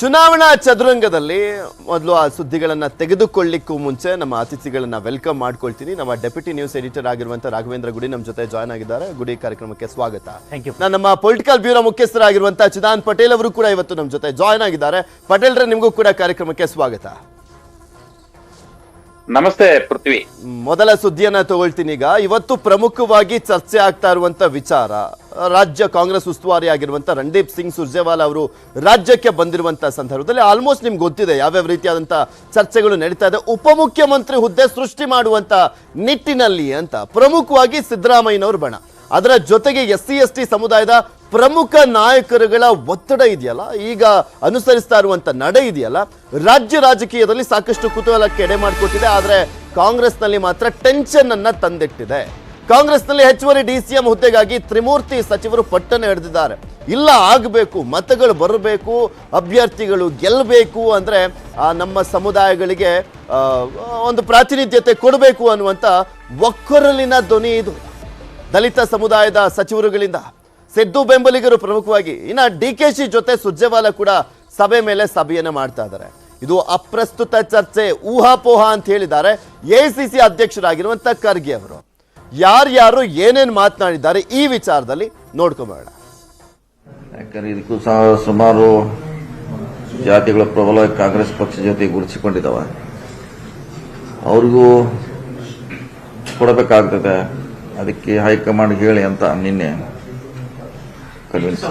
ಚುನಾವಣಾ ಚದುರಂಗದಲ್ಲಿ ಮೊದಲು ಆ ಸುದ್ದಿಗಳನ್ನು ತೆಗೆದುಕೊಳ್ಳಿಕ್ಕೂ ಮುಂಚೆ ನಮ್ಮ ಅತಿಥಿಗಳನ್ನು ವೆಲ್ಕಮ್ ಮಾಡ್ಕೊಳ್ತೀನಿ. ನಮ್ಮ ಡೆಪ್ಯೂಟಿ ನ್ಯೂಸ್ ಎಡಿಟರ್ ಆಗಿರುವಂಥ ರಾಘವೇಂದ್ರ ಗುಡಿ ನಮ್ಮ ಜೊತೆ ಜಾಯ್ನ್ ಆಗಿದ್ದಾರೆ. ಗುಡಿ ಕಾರ್ಯಕ್ರಮಕ್ಕೆ ಸ್ವಾಗತ. ಥ್ಯಾಂಕ್ ಯು ನಾನು ನಮ್ಮ ಪೊಲಿಟಿಕಲ್ ಬ್ಯೂರೋ ಮುಖ್ಯಸ್ಥರಾಗಿರುವಂಥ ಚಿದಾನ್ ಪಟೇಲ್ ಅವರು ಕೂಡ ಇವತ್ತು ನಮ್ಮ ಜೊತೆ ಜಾಯ್ನ್ ಆಗಿದ್ದಾರೆ. ಪಟೇಲ್ರೆ ನಿಮಗೂ ಕೂಡ ಕಾರ್ಯಕ್ರಮಕ್ಕೆ ಸ್ವಾಗತ. ನಮಸ್ತೆ, ಪೃಥ್ವಿ. ಮೊದಲ ಸುದ್ದಿಯನ್ನ ತಗೊಳ್ತೀನಿ ಈಗ. ಇವತ್ತು ಪ್ರಮುಖವಾಗಿ ಚರ್ಚೆ ಆಗ್ತಾ ಇರುವಂತ ವಿಚಾರ. ರಾಜ್ಯ ಕಾಂಗ್ರೆಸ್ ಉಸ್ತುವಾರಿ ಆಗಿರುವಂತ ರಣದೀಪ್ ಸಿಂಗ್ ಸುರ್ಜೇವಾಲಾ ಅವರು ರಾಜ್ಯಕ್ಕೆ ಬಂದಿರುವಂತ ಸಂದರ್ಭದಲ್ಲಿ ಆಲ್ಮೋಸ್ಟ್ ನಿಮ್ಗೆ ಗೊತ್ತಿದೆ ಯಾವ್ಯಾವ ರೀತಿಯಾದಂತ ಚರ್ಚೆಗಳು ನಡೀತಾ ಇದೆ. ಉಪಮುಖ್ಯಮಂತ್ರಿ ಹುದ್ದೆ ಸೃಷ್ಟಿ ಮಾಡುವಂತ ನಿಟ್ಟಿನಲ್ಲಿ ಅಂತ ಪ್ರಮುಖವಾಗಿ ಸಿದ್ದರಾಮಯ್ಯನವರು ಬಣ. ಅದರ ಜೊತೆಗೆ ಎಸ್ ಸಿ ಎಸ್ ಟಿ ಸಮುದಾಯದ ಪ್ರಮುಖ ನಾಯಕರುಗಳ ಒತ್ತಡ ಇದೆಯಲ್ಲ? ಈಗ ಅನುಸರಿಸ್ತಾ ಇರುವಂತ ನಡೆ ಇದೆಯಲ್ಲ? ರಾಜ್ಯ ರಾಜಕೀಯದಲ್ಲಿ ಸಾಕಷ್ಟು ಕುತೂಹಲಕ್ಕೆ ಎಡೆ ಮಾಡಿಕೊಟ್ಟಿದೆ, ಆದ್ರೆ ಕಾಂಗ್ರೆಸ್ನಲ್ಲಿ ಮಾತ್ರ ಟೆನ್ಷನ್ ಅನ್ನ ತಂದಿಟ್ಟಿದೆ. ಕಾಂಗ್ರೆಸ್ನಲ್ಲಿ ಹೆಚ್ಚುವರಿ ಡಿ ಸಿ ಎಂ ಹುದ್ದೆಗಾಗಿ ತ್ರಿಮೂರ್ತಿ ಸಚಿವರು ಪಟ್ಟಣ ಹಿಡಿದಿದ್ದಾರೆ ಇಲ್ಲ, ಆಗಬೇಕು, ಮತಗಳು ಬರಬೇಕು, ಅಭ್ಯರ್ಥಿಗಳು ಗೆಲ್ಲಬೇಕು ಅಂದ್ರೆ ನಮ್ಮ ಸಮುದಾಯಗಳಿಗೆ ಒಂದು ಪ್ರಾತಿನಿಧ್ಯತೆ ಕೊಡಬೇಕು ಅನ್ನುವಂತ ಒಕ್ಕೊರಲಿನ ಧ್ವನಿ ಇದು. ದಲಿತ ಸಮುದಾಯದ ಸಚಿವರುಗಳಿಂದ ಸಿದ್ದು ಬೆಂಬಲಿಗರು ಪ್ರಮುಖವಾಗಿ ಇನ್ನು ಡಿ ಕೆ ಶಿ ಜೊತೆ ಸುರ್ಜೇವಾಲಾ ಕೂಡ ಸಭೆ ಮೇಲೆ ಸಭೆಯನ್ನು ಮಾಡ್ತಾ ಇದ್ದಾರೆ. ಇದು ಅಪ್ರಸ್ತುತ ಚರ್ಚೆ, ಊಹಾಪೋಹ ಅಂತ ಹೇಳಿದ್ದಾರೆ ಎ ಸಿ ಸಿ ಅಧ್ಯಕ್ಷರಾಗಿರುವಂತ ಖರ್ಗೆ ಅವರು. ಯಾರ್ಯಾರು ಏನೇನು ಮಾತನಾಡಿದ್ದಾರೆ ಈ ವಿಚಾರದಲ್ಲಿ ನೋಡ್ಕೊಂಬೇಡ ಯಾಕಂದ್ರೆ ಇದಕ್ಕೂ ಸಹ ಸುಮಾರು ಜಾತಿಗಳ ಪ್ರಬಲ ಕಾಂಗ್ರೆಸ್ ಪಕ್ಷ ಜೊತೆ ಗುರುತಿಸಿಕೊಂಡಿದ್ದಾವೆ. ಅವ್ರಿಗೂ ಕೊಡಬೇಕಾಗ್ತದೆ. ಅದಕ್ಕೆ ಹೈಕಮಾಂಡ್ ಹೇಳಿ ಅಂತ ನಿನ್ನೆ ಕನ್ವಿನ್ಸ್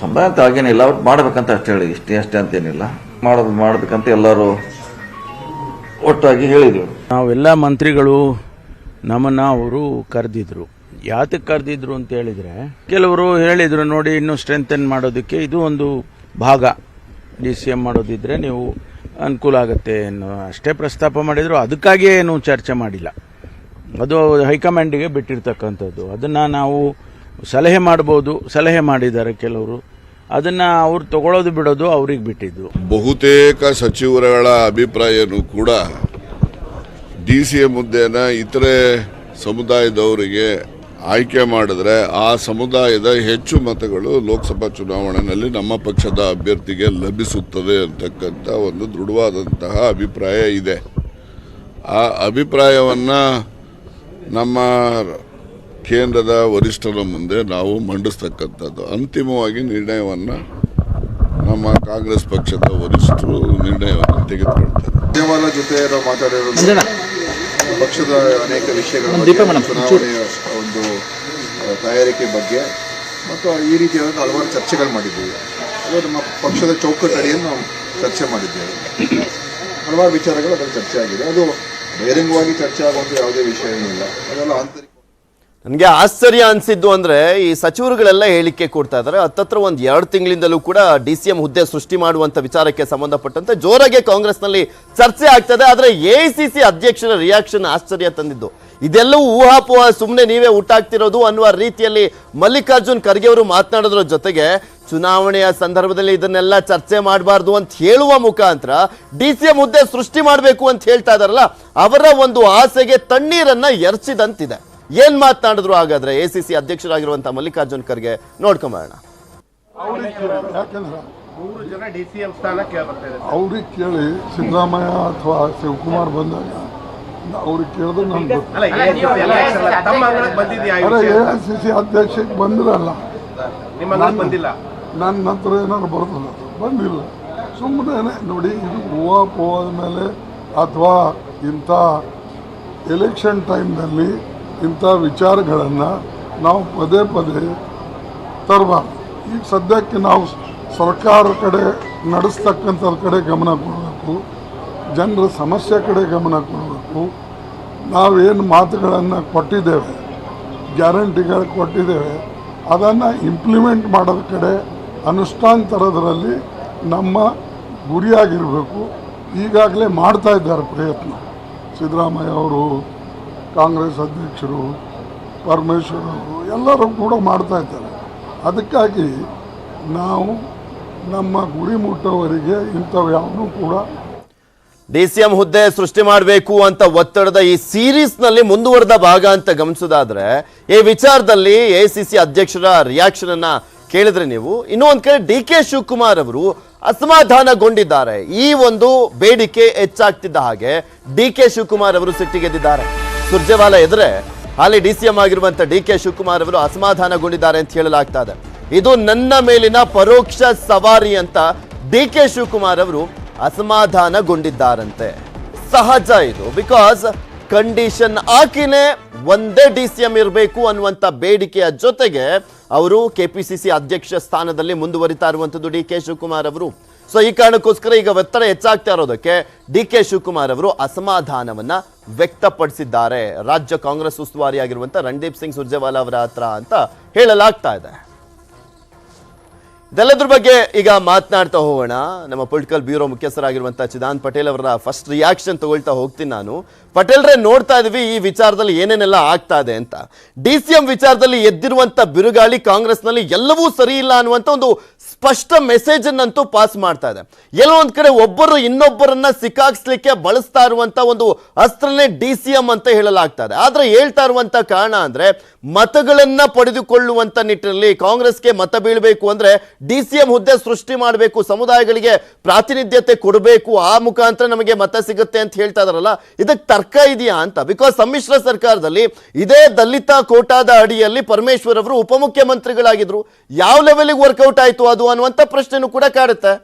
ಸಮುದಾಯ ಅಂತ ಆಗೇನಿಲ್ಲ ಅವ್ರು ಮಾಡ್ಬೇಕಂತ ಅಷ್ಟೇ ಹೇಳಿ, ಇಷ್ಟೇ ಅಷ್ಟೇ ಅಂತೇನಿಲ್ಲ. ಮಾಡೋದು ಮಾಡಬೇಕಂತ ಎಲ್ಲರೂ ಒಟ್ಟಾಗಿ ಹೇಳಿದರು. ನಾವೆಲ್ಲ ಮಂತ್ರಿಗಳು ನಮ್ಮನ್ನ ಅವರು ಕರೆದಿದ್ರು. ಯಾತಕ್ಕೆ ಕರೆದಿದ್ರು ಅಂತ ಹೇಳಿದ್ರೆ, ಕೆಲವರು ಹೇಳಿದರು ನೋಡಿ ಇನ್ನೂ ಸ್ಟ್ರೆಂಥನ್ ಮಾಡೋದಕ್ಕೆ ಇದು ಒಂದು ಭಾಗ. ಡಿ ಸಿ ಎಂ ಮಾಡೋದಿದ್ರೆ ನೀವು ಅನುಕೂಲ ಆಗುತ್ತೆ ಅನ್ನೋ ಅಷ್ಟೇ ಪ್ರಸ್ತಾಪ ಮಾಡಿದ್ರು, ಅದಕ್ಕಾಗಿಯೇ ಏನು ಚರ್ಚೆ ಮಾಡಿಲ್ಲ. ಅದು ಹೈಕಮಾಂಡಿಗೆ ಬಿಟ್ಟಿರ್ತಕ್ಕಂಥದ್ದು. ಅದನ್ನು ನಾವು ಸಲಹೆ ಮಾಡ್ಬೋದು, ಸಲಹೆ ಮಾಡಿದ್ದಾರೆ ಕೆಲವರು. ಅದನ್ನ ಅವ್ರು ತಗೊಳ್ಳೋದು ಬಿಡೋದು ಅವ್ರಿಗೆ ಬಿಟ್ಟಿದ್ದು. ಬಹುತೇಕ ಸಚಿವರುಗಳ ಅಭಿಪ್ರಾಯನೂ ಕೂಡ ಡಿ ಸಿ ಎ ಇತರೆ ಸಮುದಾಯದವರಿಗೆ ಆಯ್ಕೆ ಮಾಡಿದ್ರೆ ಆ ಸಮುದಾಯದ ಹೆಚ್ಚು ಮತಗಳು ಲೋಕಸಭಾ ಚುನಾವಣೆಯಲ್ಲಿ ನಮ್ಮ ಪಕ್ಷದ ಅಭ್ಯರ್ಥಿಗೆ ಲಭಿಸುತ್ತದೆ ಅಂತಕ್ಕಂಥ ಒಂದು ದೃಢವಾದಂತಹ ಅಭಿಪ್ರಾಯ ಇದೆ. ಆ ಅಭಿಪ್ರಾಯವನ್ನು ನಮ್ಮ ಕೇಂದ್ರದ ವರಿಷ್ಠರ ಮುಂದೆ ನಾವು ಮಂಡಿಸ್ತಕ್ಕಂಥದ್ದು. ಅಂತಿಮವಾಗಿ ನಿರ್ಣಯವನ್ನು ನಮ್ಮ ಕಾಂಗ್ರೆಸ್ ಪಕ್ಷದ ವರಿಷ್ಠರು ನಿರ್ಣಯವನ್ನು ತೆಗೆದುಕೊಳ್ತಾರೆ. ಧನ್ಯವಾದ ಜೊತೆ ಮಾತಾಡಿರೋದು. ಪಕ್ಷದ ಅನೇಕ ವಿಷಯಗಳ ಚುನಾವಣೆಯ ಒಂದು ತಯಾರಿಕೆ ಬಗ್ಗೆ ಮತ್ತು ಈ ರೀತಿಯಾದ ಹಲವಾರು ಚರ್ಚೆಗಳು ಮಾಡಿದ್ದೀವಿ. ಅದು ನಮ್ಮ ಪಕ್ಷದ ಚೌಕಟ್ಟಡಿಯನ್ನು ನಾವು ಚರ್ಚೆ ಮಾಡಿದ್ದೇವೆ. ಹಲವಾರು ವಿಚಾರಗಳು ಅದರಲ್ಲಿ ಚರ್ಚೆ ಆಗಿದೆ ಅದು ಬಹಿರಂಗವಾಗಿ ಚರ್ಚೆ ಆಗುವಂಥ ಯಾವುದೇ ವಿಷಯ ಏನಿಲ್ಲ ಅದೆಲ್ಲ ಆಂತರಿಕ ನನಗೆ ಆಶ್ಚರ್ಯ ಅನ್ಸಿದ್ದು ಅಂದ್ರೆ, ಈ ಸಚಿವರುಗಳೆಲ್ಲ ಹೇಳಿಕೆ ಕೊಡ್ತಾ ಇದ್ದಾರೆ ಹತ್ತತ್ರ ಒಂದು ಎರಡು ತಿಂಗಳಿಂದಲೂ ಕೂಡ ಡಿ ಸಿ ಎಂ ಹುದ್ದೆ ಸೃಷ್ಟಿ ಮಾಡುವಂಥ ವಿಚಾರಕ್ಕೆ ಸಂಬಂಧಪಟ್ಟಂತೆ ಜೋರಾಗೆ ಕಾಂಗ್ರೆಸ್ನಲ್ಲಿ ಚರ್ಚೆ ಆಗ್ತದೆ ಆದ್ರೆ ಎಐಸಿಸಿ ಅಧ್ಯಕ್ಷರ ರಿಯಾಕ್ಷನ್ ಆಶ್ಚರ್ಯ ತಂದಿದ್ದು. ಇದೆಲ್ಲವೂ ಊಹಾಪೋಹ ಸುಮ್ಮನೆ ನೀವೇ ಹುಟ್ಟಾಗ್ತಿರೋದು ಅನ್ನುವ ರೀತಿಯಲ್ಲಿ ಮಲ್ಲಿಕಾರ್ಜುನ್ ಖರ್ಗೆ ಅವರು ಮಾತನಾಡೋದ್ರ ಜೊತೆಗೆ ಚುನಾವಣೆಯ ಸಂದರ್ಭದಲ್ಲಿ ಇದನ್ನೆಲ್ಲ ಚರ್ಚೆ ಮಾಡಬಾರ್ದು ಅಂತ ಹೇಳುವ ಮುಖಾಂತರ ಡಿ ಸಿ ಎಂ ಹುದ್ದೆ ಸೃಷ್ಟಿ ಮಾಡಬೇಕು ಅಂತ ಹೇಳ್ತಾ ಇದಾರಲ್ಲ ಅವರ ಒಂದು ಆಸೆಗೆ ತಣ್ಣೀರನ್ನ ಎರಚಿದಂತಿದೆ. ಏನ್ ಮಾತನಾಡಿದ್ರು ಹಾಗಾದ್ರೆ ಎ ಸಿ ಸಿ ಅಧ್ಯಕ್ಷರಾಗಿರುವಂತಹ ಮಲ್ಲಿಕಾರ್ಜುನ್ ಖರ್ಗೆ? ನೋಡ್ಕೊಂಬರೋಣ. ಯಾಕಂದ್ರೆ ಮೂರು ಜನ ಡಿ ಸಿ ಎಂ ಸ್ಥಾನ ಕೇಳ್ಬರ್ತಾ ಅವ್ರಿಗೆ ಕೇಳಿ ಸಿದ್ದರಾಮಯ್ಯ ಅಥವಾ ಶಿವಕುಮಾರ್ ಬಂದಾಗ ಅವ್ರಿಗೆ ಕೇಳಿದ್ರೆ ನನ್ಗೆ ಗೊತ್ತು. ಅಲ್ಲ AICC ಅಧ್ಯಕ್ಷ ಅಲ್ಲ, ತಮ್ಮ ಅಂಗಳಕ್ಕೆ ಬಂದಿದ್ಯಾ ಈ ಅರೆ ವಿಷಯ? ಎ ಐ ಸಿ ಸಿ ಅಧ್ಯಕ್ಷಕ್ಕೆ ಬಂದಿರಲ್ಲ. ಬಂದಿಲ್ಲ? ನನ್ನ ನಂತರ ಏನಾದ್ರು ಬರ್ತದ? ಬಂದಿಲ್ಲ. ಸುಮ್ಮನೆ ನೋಡಿ ಇದು ಊಹಾಪೋಹದ ಮೇಲೆ ಅಥವಾ ಇಂಥ ಎಲೆಕ್ಷನ್ ಟೈಮ್ನಲ್ಲಿ ಇಂಥ ವಿಚಾರಗಳನ್ನು ನಾವು ಪದೇ ಪದೇ ತರಬಾರ್ದು. ಈಗ ಸದ್ಯಕ್ಕೆ ನಾವು ಸರ್ಕಾರ ಕಡೆ ನಡೆಸ್ತಕ್ಕಂಥದ್ರ ಕಡೆ ಗಮನ ಕೊಡಬೇಕು. ಜನರ ಸಮಸ್ಯೆ ಕಡೆ ಗಮನ ಕೊಡಬೇಕು. ನಾವೇನು ಮಾತುಗಳನ್ನು ಕೊಟ್ಟಿದ್ದೇವೆ, ಗ್ಯಾರಂಟಿಗಳು ಕೊಟ್ಟಿದ್ದೇವೆ, ಅದನ್ನು ಇಂಪ್ಲಿಮೆಂಟ್ ಮಾಡೋದ ಕಡೆ ಅನುಷ್ಠಾನ ತರೋದರಲ್ಲಿ ನಮ್ಮ ಗುರಿಯಾಗಿರಬೇಕು. ಈಗಾಗಲೇ ಮಾಡ್ತಾ ಇದ್ದಾರೆ ಪ್ರಯತ್ನ. ಸಿದ್ದರಾಮಯ್ಯ ಅವರು, ಕಾಂಗ್ರೆಸ್ ಅಧ್ಯಕ್ಷರು, ಪರಮೇಶ್ವರ್ ಅವರು, ಎಲ್ಲರೂ ಕೂಡ ಮಾಡ್ತಾ ಇದ್ದಾರೆ. ಅದಕ್ಕಾಗಿ ನಾವು ನಮ್ಮ ಗುರಿ ಮುಟ್ಟವರಿಗೆ ಇಂಥವು ಯಾವನ್ನೂ ಕೂಡ ಡಿ ಸಿ ಎಂ ಹುದ್ದೆ ಸೃಷ್ಟಿ ಮಾಡಬೇಕು ಅಂತ ಒತ್ತಡದ ಈ ಸೀರೀಸ್ನಲ್ಲಿ ಮುಂದುವರೆದ ಭಾಗ ಅಂತ ಗಮನಿಸೋದಾದ್ರೆ ಈ ವಿಚಾರದಲ್ಲಿ ಎ ಸಿ ಸಿ ಅಧ್ಯಕ್ಷರ ರಿಯಾಕ್ಷನ್ ಅನ್ನ ಕೇಳಿದ್ರೆ ನೀವು, ಇನ್ನೂ ಒಂದ್ ಕಡೆ ಡಿ ಕೆ ಶಿವಕುಮಾರ್ ಅವರು ಅಸಮಾಧಾನಗೊಂಡಿದ್ದಾರೆ. ಈ ಒಂದು ಬೇಡಿಕೆ ಹೆಚ್ಚಾಗ್ತಿದ್ದ ಹಾಗೆ ಡಿ ಕೆ ಶಿವಕುಮಾರ್ ಅವರು ಸಿಟ್ಟಿಗೆದ್ದಿದ್ದಾರೆ. ಸುರ್ಜೇವಾಲ ಎದುರೆ ಹಾಲಿ ಡಿ ಸಿ ಎಂ ಆಗಿರುವಂತ ಡಿ ಕೆ ಶಿವಕುಮಾರ್ ಅವರು ಅಸಮಾಧಾನಗೊಂಡಿದ್ದಾರೆ ಅಂತ ಹೇಳಲಾಗ್ತಾ ಇದೆ. ಇದು ನನ್ನ ಮೇಲಿನ ಪರೋಕ್ಷ ಸವಾರಿ ಅಂತ ಡಿ ಕೆ ಶಿವಕುಮಾರ್ ಅವರು ಅಸಮಾಧಾನಗೊಂಡಿದ್ದಾರಂತೆ. ಸಹಜ ಇದು ಬಿಕಾಸ್ ಕಂಡೀಷನ್ ಹಾಕಿನೇ ಒಂದೇ ಡಿ ಸಿ ಎಂ ಇರಬೇಕು ಅನ್ನುವಂಥ ಬೇಡಿಕೆಯ ಜೊತೆಗೆ ಅವರು ಕೆ ಪಿ ಸಿ ಸಿ ಅಧ್ಯಕ್ಷ ಸ್ಥಾನದಲ್ಲಿ ಮುಂದುವರಿತಾ ಇರುವಂಥದ್ದು ಡಿ ಕೆ ಶಿವಕುಮಾರ್ ಅವರು. ಸೊ ಈ ಕಾರಣಕ್ಕೋಸ್ಕರ ಈಗ ಒತ್ತಡ ಹೆಚ್ಚಾಗ್ತಾ ಇರೋದಕ್ಕೆ ಡಿ ಕೆ ಶಿವಕುಮಾರ್ ಅವರು ಅಸಮಾಧಾನವನ್ನ ವ್ಯಕ್ತಪಡಿಸಿದ್ದಾರೆ. ರಾಜ್ಯ ಕಾಂಗ್ರೆಸ್ ಉಸ್ತುವಾರಿಯಾಗಿರುವಂಥ ರಣದೀಪ್ ಸಿಂಗ್ ಸುರ್ಜೇವಾಲಾ ಅವರ ಹತ್ರ ಅಂತ ಹೇಳಲಾಗ್ತಾ ಇದೆ. ಇದೆಲ್ಲದ್ರ ಬಗ್ಗೆ ಈಗ ಮಾತನಾಡ್ತಾ ಹೋಗೋಣ. ನಮ್ಮ ಪೊಲಿಟಿಕಲ್ ಬ್ಯೂರೋ ಮುಖ್ಯಸ್ಥರಾಗಿರುವಂಥ ಚಿದಾನ್ ಪಟೇಲ್ ಅವರ ಫಸ್ಟ್ ರಿಯಾಕ್ಷನ್ ತಗೊಳ್ತಾ ಹೋಗ್ತೀನಿ ನಾನು. ಪಟೇಲ್ರೇ ನೋಡ್ತಾ ಇದ್ವಿ, ಈ ವಿಚಾರದಲ್ಲಿ ಏನೇನೆಲ್ಲ ಆಗ್ತಾ ಇದೆ ಅಂತ. ಡಿ ಸಿ ಎಂ ವಿಚಾರದಲ್ಲಿ ಎದ್ದಿರುವಂತ ಬಿರುಗಾಳಿ ಕಾಂಗ್ರೆಸ್ನಲ್ಲಿ ಎಲ್ಲವೂ ಸರಿ ಇಲ್ಲ ಅನ್ನುವಂಥ ಒಂದು ಸ್ಪಷ್ಟ ಮೆಸೇಜ್ ಅನ್ನಂತೂ ಪಾಸ್ ಮಾಡ್ತಾ ಇದೆ. ಎಲ್ಲೋ ಒಂದ್ ಕಡೆ ಒಬ್ಬರು ಇನ್ನೊಬ್ಬರನ್ನ ಸಿಕ್ಕಾಕ್ಸ್ಲಿಕ್ಕೆ ಬಳಸ್ತಾ ಇರುವಂತ ಒಂದು ಅಸ್ತ್ರನೇ ಡಿ ಸಿ ಎಂ ಅಂತ ಹೇಳಲಾಗ್ತಾ ಇದೆ. ಆದ್ರೆ ಹೇಳ್ತಾ ಇರುವಂತ ಕಾರಣ ಅಂದ್ರೆ ಮತಗಳನ್ನ ಪಡೆದುಕೊಳ್ಳುವಂತ ನಿಟ್ಟಿನಲ್ಲಿ ಕಾಂಗ್ರೆಸ್ಗೆ ಮತ ಬೀಳಬೇಕು ಅಂದ್ರೆ ಡಿ ಸಿ ಎಂ ಹುದ್ದೆ ಸೃಷ್ಟಿ ಮಾಡಬೇಕು, ಸಮುದಾಯಗಳಿಗೆ ಪ್ರಾತಿನಿಧ್ಯತೆ ಕೊಡಬೇಕು, ಆ ಮುಖಾಂತರ ನಮಗೆ ಮತ ಸಿಗುತ್ತೆ ಅಂತ ಹೇಳ್ತಾ ಇದಾರಲ್ಲ, ಇದಕ್ಕೆ ತರ್ಕ ಇದೆಯಾ ಅಂತ. ಬಿಕಾಸ್ ಸಮ್ಮಿಶ್ರ ಸರ್ಕಾರದಲ್ಲಿ ಇದೇ ದಲಿತ ಕೋಟಾದ ಅಡಿಯಲ್ಲಿ ಪರಮೇಶ್ವರ್ ಅವರು ಉಪಮುಖ್ಯಮಂತ್ರಿಗಳಾಗಿದ್ರು. ಯಾವ ಲೆವೆಲ್ಗೆ ವರ್ಕೌಟ್ ಆಯ್ತು ಅದು ಅನ್ನುವಂತ ಪ್ರಶ್ನೆನೂ ಕೂಡ ಕಾಡುತ್ತೆ.